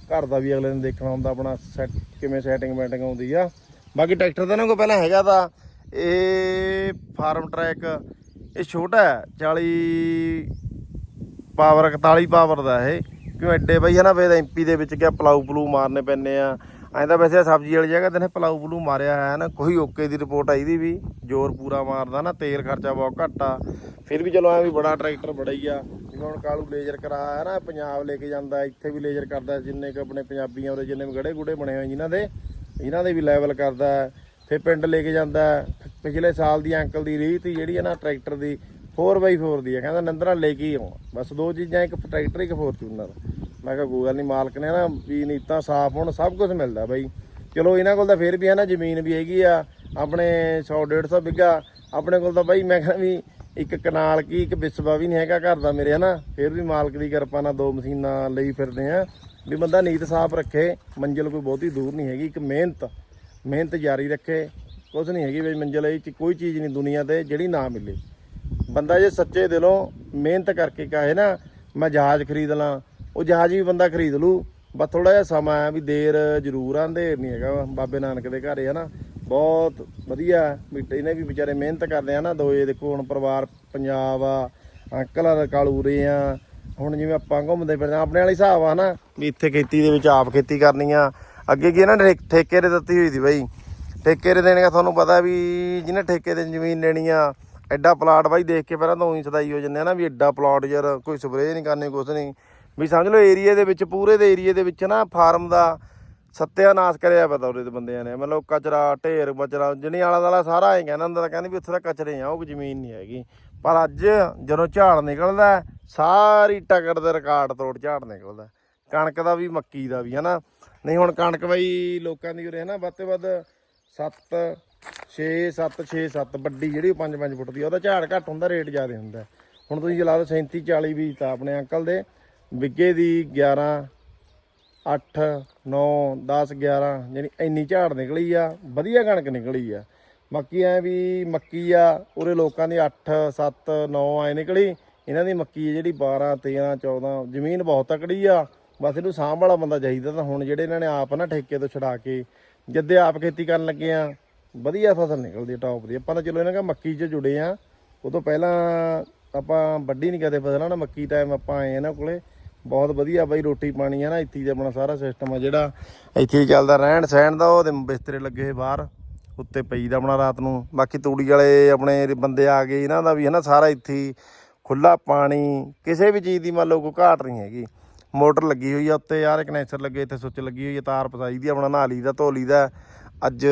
[SPEAKER 1] ਘਰ ਦਾ ਵੀ ਅਗਲੇ ਦਿਨ ਦੇਖਣਾ ਹੁੰਦਾ, ਆਪਣਾ ਸੈਟ ਕਿਵੇਂ ਸੈਟਿੰਗ ਮੈਟਿੰਗ ਆਉਂਦੀ ਆ। ਬਾਕੀ ਟਰੈਕਟਰ ਤਾਂ ਨਾ ਕੋ ਪਹਿਲਾਂ ਹੈਗਾ ਤਾਂ ਇਹ ਫਾਰਮ ਟਰੈਕ, ਇਹ ਛੋਟਾ ਹੈ 40 ਪਾਵਰ 41 ਪਾਵਰ ਦਾ ਇਹ। ਕਿਉਂ ਐਡੇ ਬਈ ਹੈ ਨਾ, ਫੇਰ ਐਮਪੀ ਦੇ ਵਿੱਚ ਕਿਆ ਪਲਾਊ ਪਲੂ ਮਾਰਨੇ ਪੈਂਦੇ ਆ। ਐਂ ਤਾਂ ਵੈਸੇ ਸਬਜ਼ੀ ਵਾਲੀ ਜਗ੍ਹਾ ਤੇ ਨੇ ਪਲਾਊ ਪਲੂ ਮਾਰਿਆ ਹੈ ਨਾ, ਕੋਈ ਓਕੇ ਦੀ ਰਿਪੋਰਟ ਆਈ ਦੀ ਵੀ, ਜ਼ੋਰ ਪੂਰਾ ਮਾਰਦਾ ਨਾ, ਤੇਲ ਖਰਚਾ ਬਹੁਤ ਘੱਟ ਆ। ਫਿਰ ਵੀ ਚਲੋ ਐ ਵੀ ਬੜਾ ਟਰੈਕਟਰ ਬੜਾ ਹੀ ਆ। ਜਿਵੇਂ ਹੁਣ ਕਾਲੂ ਲੇਜ਼ਰ ਕਰਾਇਆ ਹੈ ਨਾ, ਪੰਜਾਬ ਲੈ ਕੇ ਜਾਂਦਾ, ਇੱਥੇ ਵੀ ਲੇਜ਼ਰ ਕਰਦਾ, ਜਿੰਨੇ ਕ ਆਪਣੇ ਪੰਜਾਬੀਆਂ ਉਹਦੇ ਜਿੰਨੇ ਵੀ ਗੜੇ ਗੁੜੇ ਬਣੇ ਹੋਏ ਜਿਨ੍ਹਾਂ ਦੇ ਇਹਨਾਂ ਦੇ ਵੀ ਲੈਵਲ ਕਰਦਾ ਫਿਰ ਪਿੰਡ ਲੈ ਕੇ ਜਾਂਦਾ ਪਿਛਲੇ ਸਾਲ ਦੀ ਅੰਕਲ ਦੀ ਰੀਤ ਸੀ ਜਿਹੜੀ ਹੈ ਨਾ, ਟਰੈਕਟਰ ਦੀ 4x4 ਦੀ ਹੈ। ਕਹਿੰਦਾ, ਨੰਦਰਾ ਲੈ ਕੇ ਹੀ ਆਉਣਾ। ਬਸ ਦੋ ਚੀਜ਼ਾਂ, ਇੱਕ ਟਰੈਕਟਰ, ਇੱਕ ਫੋਰਚੂਨਰ ਮੈਂ ਕਿਹਾ ਕੋਈ ਗੱਲ ਨਹੀਂ ਮਾਲਕ ਨੇ ਨਾ ਵੀ ਨੀਤਾਂ ਸਾਫ਼ ਹੋਣ, ਸਭ ਕੁਝ ਮਿਲਦਾ ਬਾਈ। ਚਲੋ ਇਹਨਾਂ ਕੋਲ ਤਾਂ ਫਿਰ ਵੀ ਹੈ ਨਾ ਜ਼ਮੀਨ ਵੀ ਹੈਗੀ ਆ, ਆਪਣੇ 100 150 ਬਿੱਗਾ, ਆਪਣੇ ਕੋਲ ਤਾਂ ਬਾਈ ਮੈਂ ਕਹਿੰਦਾ ਵੀ ਇੱਕ ਕਨਾਲ ਕੀ, ਇੱਕ ਵਿਸਵਾ ਵੀ ਨਹੀਂ ਹੈਗਾ ਘਰ ਦਾ ਮੇਰੇ, ਹਨਾ। ਫਿਰ ਵੀ ਮਾਲਕ ਦੀ ਕਿਰਪਾ ਨਾਲ ਦੋ ਮਸ਼ੀਨਾਂ ਲਈ ਫਿਰਦੇ ਆ। ਵੀ ਬੰਦਾ ਨੀਤ ਸਾਫ਼ ਰੱਖੇ, ਮੰਜ਼ਿਲ ਕੋਈ ਬਹੁਤੀ ਦੂਰ ਨਹੀਂ ਹੈਗੀ, ਇੱਕ ਮਿਹਨਤ ਮਿਹਨਤ ਜਾਰੀ ਰੱਖੇ ਕੁਝ ਨਹੀਂ ਹੈਗੀ ਵੀ ਮੰਜ਼ਿਲ ਇਹ ਚ, ਕੋਈ ਚੀਜ਼ ਨਹੀਂ ਦੁਨੀਆ ਤੇ ਜਿਹੜੀ ਨਾ ਮਿਲੇ। ਬੰਦਾ ਜੇ ਸੱਚੇ ਦਿਲੋਂ ਮਿਹਨਤ ਕਰਕੇ ਕਹੇ ਨਾ, ਮੈਂ ਜਹਾਜ਼ ਖਰੀਦ ਲਾਂ ਉਹ ਜਹਾਜ਼ ਵੀ ਬੰਦਾ ਖਰੀਦ ਲੂ। ਬਸ ਥੋੜਾ ਜਿਹਾ ਸਮਾਂ ਆ ਵੀ ਦੇਰ ਜ਼ਰੂਰ ਆ ਅੰਧੇਰ ਨਹੀਂ ਹੈਗਾ ਬਾਬੇ ਨਾਨਕ ਦੇ ਘਰ ਹੈ ਨਾ। ਬਹੁਤ ਵਧੀਆ ਵੀ ਇਹਨੇ ਵੀ ਵਿਚਾਰੇ ਮਿਹਨਤ ਕਰਦੇ ਆ ਨਾ। ਦੋਏ ਦੇਖੋ ਹੁਣ ਪਰਿਵਾਰ ਪੰਜਾਬ ਆ ਅੰਕਲ ਆ ਕਾਲੂ ਰੇ ਆ। ਹੁਣ ਜਿਵੇਂ ਆਪਾਂ ਘੁੰਮਦੇ ਫਿਰਦੇ ਆ, ਆਪਣੇ ਵਾਲੇ ਹਿਸਾਬ ਆ ਨਾ। ਵੀ ਇੱਥੇ ਖੇਤੀ ਦੇ ਵਿੱਚ ਆਪ ਖੇਤੀ ਕਰਨੀ ਆ। ਅੱਗੇ ਕੀ ਨਾ ਠੇ- ਠੇਕੇ ਦੇ ਦਿੱਤੀ ਹੋਈ ਸੀ ਬਾਈ। ਠੇਕੇ ਦੇ ਦੇਣੇ ਦਾ ਤੁਹਾਨੂੰ ਪਤਾ ਵੀ ਜਿਹਨੇ ਠੇਕੇ ਤੇ ਜ਼ਮੀਨ ਲੈਣੀ ਆ ਐਡਾ ਪਲਾਟ ਬਾਈ ਦੇਖ ਕੇ ਪਹਿਲਾਂ ਤਾਂ ਉਹੀ ਸਦਾਈ ਹੋ ਜਾਂਦੇ ਆ ਨਾ ਵੀ ਐਡਾ ਪਲਾਟ ਯਾਰ ਕੋਈ ਸਪਰੇਅ ਨਹੀਂ ਕਰਨੀ ਕੁਛ ਨਹੀਂ ਵੀ ਸਮਝ ਲਓ ਏਰੀਏ ਦੇ ਵਿੱਚ ਪੂਰੇ ਦੇ ਏਰੀਏ ਦੇ ਵਿੱਚ ਨਾ ਫਾਰਮ ਦਾ ਸੱਤਿਆਨਾਸ਼ ਕਰਿਆ ਪਤਾ ਉਹਦੇ ਤੇ ਬੰਦਿਆਂ ਨੇ। ਮਤਲਬ ਕਚਰਾ ਢੇਰ ਬਚਰਾ ਜਿਹਨੇ ਆਲਾ ਦਾਲਾ ਸਾਰਾ ਐਂ ਕਹਿੰਦਾ ਹੁੰਦਾ ਤਾਂ ਕਹਿੰਦੇ ਵੀ ਉੱਥੇ ਤਾਂ ਕਚਰੇ ਆ ਉਹ ਜ਼ਮੀਨ ਨਹੀਂ ਹੈਗੀ। ਪਰ ਅੱਜ ਜਦੋਂ ਝਾੜ ਨਿਕਲਦਾ ਸਾਰੀ ਟੱਕਰ ਦੇ ਰਿਕਾਰਡ ਤੋੜ ਝਾੜ ਨਿਕਲਦਾ। ਕਣਕ ਦਾ ਵੀ ਮੱਕੀ ਦਾ ਵੀ ਹਨਾ? ਨਹੀਂ ਹੁਣ ਕਣਕ ਬਈ ਲੋਕਾਂ ਦੀ ਉਰੇ ਹਨਾ ਵੱਧ ਤੋਂ ਵੱਧ 7 6 7 6 7 ਵੱਡੀ ਜਿਹੜੀ 5 5 ਫੁੱਟ ਦੀ ਆ, ਉਹਦਾ ਝਾੜ ਘੱਟ ਹੁੰਦਾ ਰੇਟ ਜ਼ਿਆਦਾ ਹੁੰਦਾ। ਹੁਣ ਤੁਸੀਂ ਜਲਾ ਲਓ 37 40 ਬੀਜ ਤਾਂ ਆਪਣੇ ਅੰਕਲ ਦੇ। ਵਿੱਗੇ ਦੀ 11 8 9 10 11 ਯਾਨੀ ਇੰਨੀ ਝਾੜ ਨਿਕਲੀ ਆ, ਵਧੀਆ ਕਣਕ ਨਿਕਲੀ ਆ। ਬਾਕੀ ਐ ਵੀ ਮੱਕੀ ਆ, ਉਰੇ ਲੋਕਾਂ ਦੀ 8 7 9 ਐ ਨਿਕਲੀ। ਇਹਨਾਂ ਦੀ ਮੱਕੀ ਆ ਜਿਹੜੀ 12 13 14 ਜ਼ਮੀਨ ਬਹੁਤ ਤਕੜੀ ਆ। ਬਸ ਇਹਨੂੰ ਸਾਂਭ ਵਾਲਾ ਬੰਦਾ ਚਾਹੀਦਾ ਤਾਂ ਹੁਣ ਜਿਹੜੇ ਇਹਨਾਂ ਨੇ ਆਪ ਨਾ ਠੇਕੇ ਤੋਂ ਛਡਾ ਕੇ ਜਦੇ ਆਪ ਖੇਤੀ ਕਰਨ ਲੱਗੇ ਆ, ਵਧੀਆ ਫਸਲ ਨਿਕਲਦੀ ਟੌਪ ਦੀ। ਆਪਾਂ ਤਾਂ ਚਲੋ ਇਹਨਾਂ ਕਾ ਮੱਕੀ 'ਚ ਜੁੜੇ ਆ। ਉਹ ਤੋਂ ਪਹਿਲਾਂ ਆਪਾਂ ਵੱਡੀ ਨਹੀਂ ਕਦੇ ਫਸਲਾਂ ਨਾ, ਮੱਕੀ ਟਾਈਮ ਆਪਾਂ ਆਏ ਇਹਨਾਂ ਕੋਲੇ। ਬਹੁਤ ਵਧੀਆ ਬਾਈ, ਰੋਟੀ ਪਾਣੀ ਆ ਨਾ, ਇੱਥੇ ਹੀ ਆਪਣਾ ਸਾਰਾ ਸਿਸਟਮ ਆ ਜਿਹੜਾ। ਇੱਥੇ ਹੀ ਚੱਲਦਾ, ਰਹਿਣ ਸਹਿਣ ਦਾ, ਉਹਦੇ ਬਿਸਤਰੇ ਲੱਗੇ ਹੋਏ ਬਾਹਰ, ਉੱਤੇ ਪਈ ਦਾ ਆਪਣਾ ਰਾਤ ਨੂੰ। ਬਾਕੀ ਤੂੜੀ ਵਾਲੇ ਆਪਣੇ ਬੰਦੇ ਆ ਗਏ, ਇਹਨਾਂ ਦਾ ਵੀ ਹੈ ਨਾ, ਸਾਰਾ ਇੱਥੇ ਹੀ ਖੁੱਲਾ ਪਾਣੀ। ਕਿਸੇ ਵੀ ਚੀਜ਼ ਦੀ ਮੰਨ ਲਓ ਕੋਈ ਘਾਟ ਨਹੀਂ ਹੈਗੀ। ਮੋਟਰ ਲੱਗੀ ਹੋਈ ਆ ਉੱਤੇ, ਯਾਰ ਕਨੈਕਟਰ ਲੱਗੇ, ਇੱਥੇ ਸੁੱਚ ਲੱਗੀ ਹੋਈ ਆ, ਤਾਰ ਪਸਾਈ ਦੀ ਆਪਣਾ ਨਹਾ ਲਈ ਦਾ, ਧੋਲੀ ਦਾ। ਅੱਜ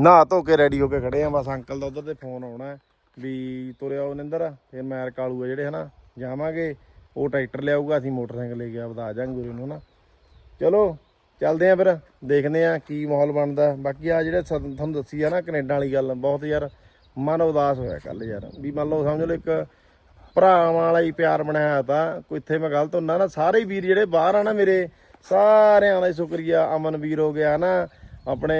[SPEAKER 1] ਨਹਾ ਧੋ ਕੇ ਰੈਡੀ ਹੋ ਕੇ ਖੜੇ ਆ, ਬਸ ਅੰਕਲ ਦਾ ਉਧਰ ਤੇ ਫੋਨ ਆਉਣਾ ਵੀ ਤੁਰਿਆ ਉਹ ਨਿੰਦਰ, ਫਿਰ ਮੈਰ ਕਾਲੂ ਆ ਜਿਹੜੇ, ਹਨਾ, ਜਾਵਾਂਗੇ। ਉਹ ਟਰੈਕਟਰ ਲਿਆਊਗਾ, ਅਸੀਂ ਮੋਟਰਸਾਈਕਲ ਲੈ ਕੇ ਆਪਦਾ ਆ ਜਾਾਂਗੇ ਉਰੇ ਨੂੰ ਨਾ। ਚਲੋ, ਚੱਲਦੇ ਆ ਫਿਰ, ਦੇਖਦੇ ਆ ਕੀ ਮਾਹੌਲ ਬਣਦਾ। ਬਾਕੀ ਆ ਜਿਹੜੇ ਸ- ਤੁਹਾਨੂੰ ਦੱਸੀ ਆ ਨਾ ਕੈਨੇਡਾ ਵਾਲੀ ਗੱਲ, ਬਹੁਤ ਯਾਰ ਮਨ ਉਦਾਸ ਹੋਇਆ ਕੱਲ ਯਾਰ। ਵੀ ਮੰਨ ਲਓ ਸਮਝ ਲਓ ਇੱਕ ਭਰਾਵਾਂ ਵਾਲਾ ਹੀ ਪਿਆਰ ਬਣਾਇਆ ਤਾਂ ਕੋਈ ਇੱਥੇ ਮੈਂ ਗਲਤ ਹੁੰਦਾ ਨਾ, ਸਾਰੇ ਵੀਰ ਜਿਹੜੇ ਬਾਹਰ ਆ ਨਾ ਮੇਰੇ, ਸਾਰਿਆਂ ਦਾ ਹੀ ਸ਼ੁਕਰੀਆ। ਅਮਨ ਵੀਰ ਹੋ ਗਿਆ ਨਾ, ਆਪਣੇ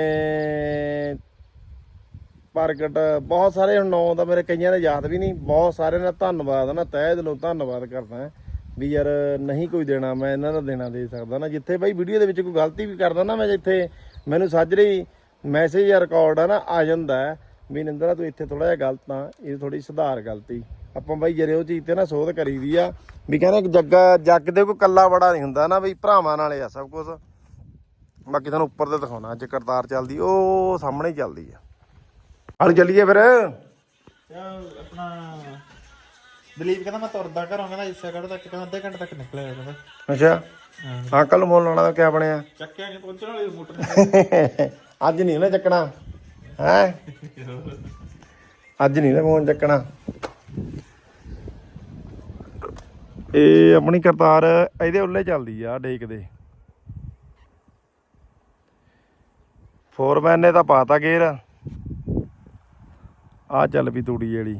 [SPEAKER 1] ਪ੍ਰਗਟ, ਬਹੁਤ ਸਾਰੇ ਹੁਣ ਨੌ ਤਾਂ ਮੇਰੇ ਕਈਆਂ ਦੇ ਯਾਦ ਵੀ ਨਹੀਂ, ਬਹੁਤ ਸਾਰਿਆਂ ਦਾ ਧੰਨਵਾਦ ਨਾ, ਤਹਿ ਦਿਲੋਂ ਧੰਨਵਾਦ ਕਰਦਾ। ਵੀ ਯਾਰ ਨਹੀਂ ਕੋਈ ਦੇਣਾ, ਮੈਂ ਇਹਨਾਂ ਦਾ ਦੇਣਾ ਦੇ ਸਕਦਾ ਨਾ। ਜਿੱਥੇ ਬਾਈ ਵੀਡੀਓ ਦੇ ਵਿੱਚ ਕੋਈ ਗਲਤੀ ਵੀ ਕਰਦਾ ਨਾ ਮੈਂ ਜਿੱਥੇ, ਮੈਨੂੰ ਸਾਜਰੀ ਮੈਸੇਜ ਜਾਂ ਰਿਕਾਰਡ ਆ ਨਾ, ਆ ਜਾਂਦਾ ਵੀ ਨਿੰਦਰਾ, ਤੂੰ ਇੱਥੇ ਥੋੜਾ ਜਿਹਾ ਗਲਤ ਆ, ਇਹ ਥੋੜੀ ਸੁਧਾਰ ਗਲਤੀ। ਆਪਾਂ ਬਾਈ ਜਰੇ ਉਹ ਚੀਜ਼ ਤੇ ਨਾ ਸੋਧ ਕਰੀਦੀ ਆ। ਵੀ ਕਹਿੰਦੇ ਜੱਗਾ, ਜੱਗ ਦੇ ਕੋਈ ਕੱਲਾ ਬੜਾ ਨਹੀਂ ਹੁੰਦਾ ਨਾ ਬਈ, ਭਰਾਵਾਂ ਨਾਲੇ ਆ ਸਭ ਕੁਝ ਬਾਕੀ ਤੁਹਾਨੂੰ ਉੱਪਰ ਤੇ ਦਿਖਾਉਣਾ, ਅੱਜ ਕਰਤਾਰ ਚੱਲਦੀ, ਉਹ ਸਾਹਮਣੇ ਚੱਲਦੀ ਆ। ਹਲ ਚੱਲੀਏ ਫਿਰ।
[SPEAKER 2] ਆਪਣਾ ਦਲੀਪ ਕਹਿੰਦਾ ਮੈਂ ਤੁਰਦਾ ਘਰੋਂ ਕਹਿੰਦਾ ਇਸੇ ਕੱਢ ਤੱਕ ਕਹਿੰਦਾ ਅੱਧੇ ਘੰਟੇ ਤੱਕ ਨਿਕਲਿਆ ਕਹਿੰਦਾ
[SPEAKER 1] ਅੱਛਾ? ਹਾਂ। ਕੱਲ ਮੋਲ ਲਾਉਣਾ ਦਾ ਕਿਆ ਬਣਿਆ?
[SPEAKER 2] ਚੱਕਿਆ ਕਿ ਪਹੁੰਚਣ ਵਾਲੇ ਮੋਟਰ
[SPEAKER 1] ਅੱਜ ਨਹੀਂ ਨਾ ਚੱਕਣਾ। ਹੈ? ਅੱਜ ਨਹੀਂ ਨਾ ਫੋਨ ਚੱਕਣਾ। ਇਹ ਆਪਣੀ ਕਰਤਾਰ ਇਹਦੇ ਉੱਲੇ ਚੱਲਦੀ ਆ ਡੇਕਦੇ ਫੋਰਮੈਨ ਨੇ ਤਾਂ ਪਾਤਾ ਗੇਰ ਆ ਚੱਲ ਵੀ ਤੂੜੀ ਜਿਹੜੀ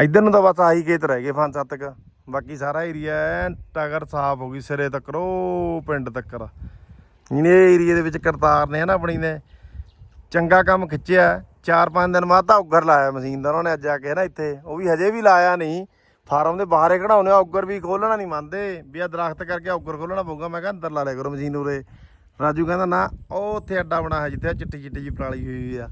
[SPEAKER 1] ਇੱਧਰ ਨੂੰ ਤਾਂ ਬਸ ਆਹੀ ਖੇਤ ਰਹਿ ਗਏ ਪੰਜ ਸੱਤ ਕ। ਬਾਕੀ ਸਾਰਾ ਏਰੀਆ ਟਗਰ ਸਾਫ਼ ਹੋ ਗਈ ਸਿਰੇ ਤੱਕ ਉਹ ਪਿੰਡ ਤੱਕ। ਇਹਨੇ ਏਰੀਏ ਦੇ ਵਿੱਚ ਕਰਤਾਰ ਨੇ ਨਾ ਆਪਣੀ ਨੇ। ਚੰਗਾ ਕੰਮ ਖਿੱਚਿਆ। ਚਾਰ ਪੰਜ ਦਿਨ ਬਾਅਦ ਤਾਂ ਉੱਗਰ ਲਾਇਆ ਮਸ਼ੀਨ ਦਾ ਉਹਨਾਂ ਨੇ ਅੱਜ ਆ ਕੇ ਨਾ ਇੱਥੇ। ਉਹ ਵੀ ਹਜੇ ਵੀ ਲਾਇਆ ਨਹੀਂ। ਫਾਰਮ ਦੇ ਬਾਹਰੇ ਖੜਾਉਣੇ ਆ, ਉੱਗਰ ਵੀ ਖੋਲਣਾ ਨਹੀਂ ਮੰਨਦੇ। ਵੀ ਆ ਦਰਖਤ ਕਰਕੇ ਉੱਗਰ ਖੋਲਣਾ ਪਊਗਾ। ਮੈਂ ਕਿਹਾ ਅੰਦਰ ਲਾ ਲਿਆ ਕਰੋ ਮਸ਼ੀਨ ਉਰੇ। ਰਾਜੂ ਕਹਿੰਦਾ, ਨਾ, ਉਹ ਉੱਥੇ ਅੱਡਾ ਬਣਾ ਹੈ ਜਿੱਥੇ ਆਹ ਚਿੱਟੀ ਚਿੱਟੀ ਜੀ ਪਰਾਲੀ ਹੋਈ ਹੋਈ ਆ।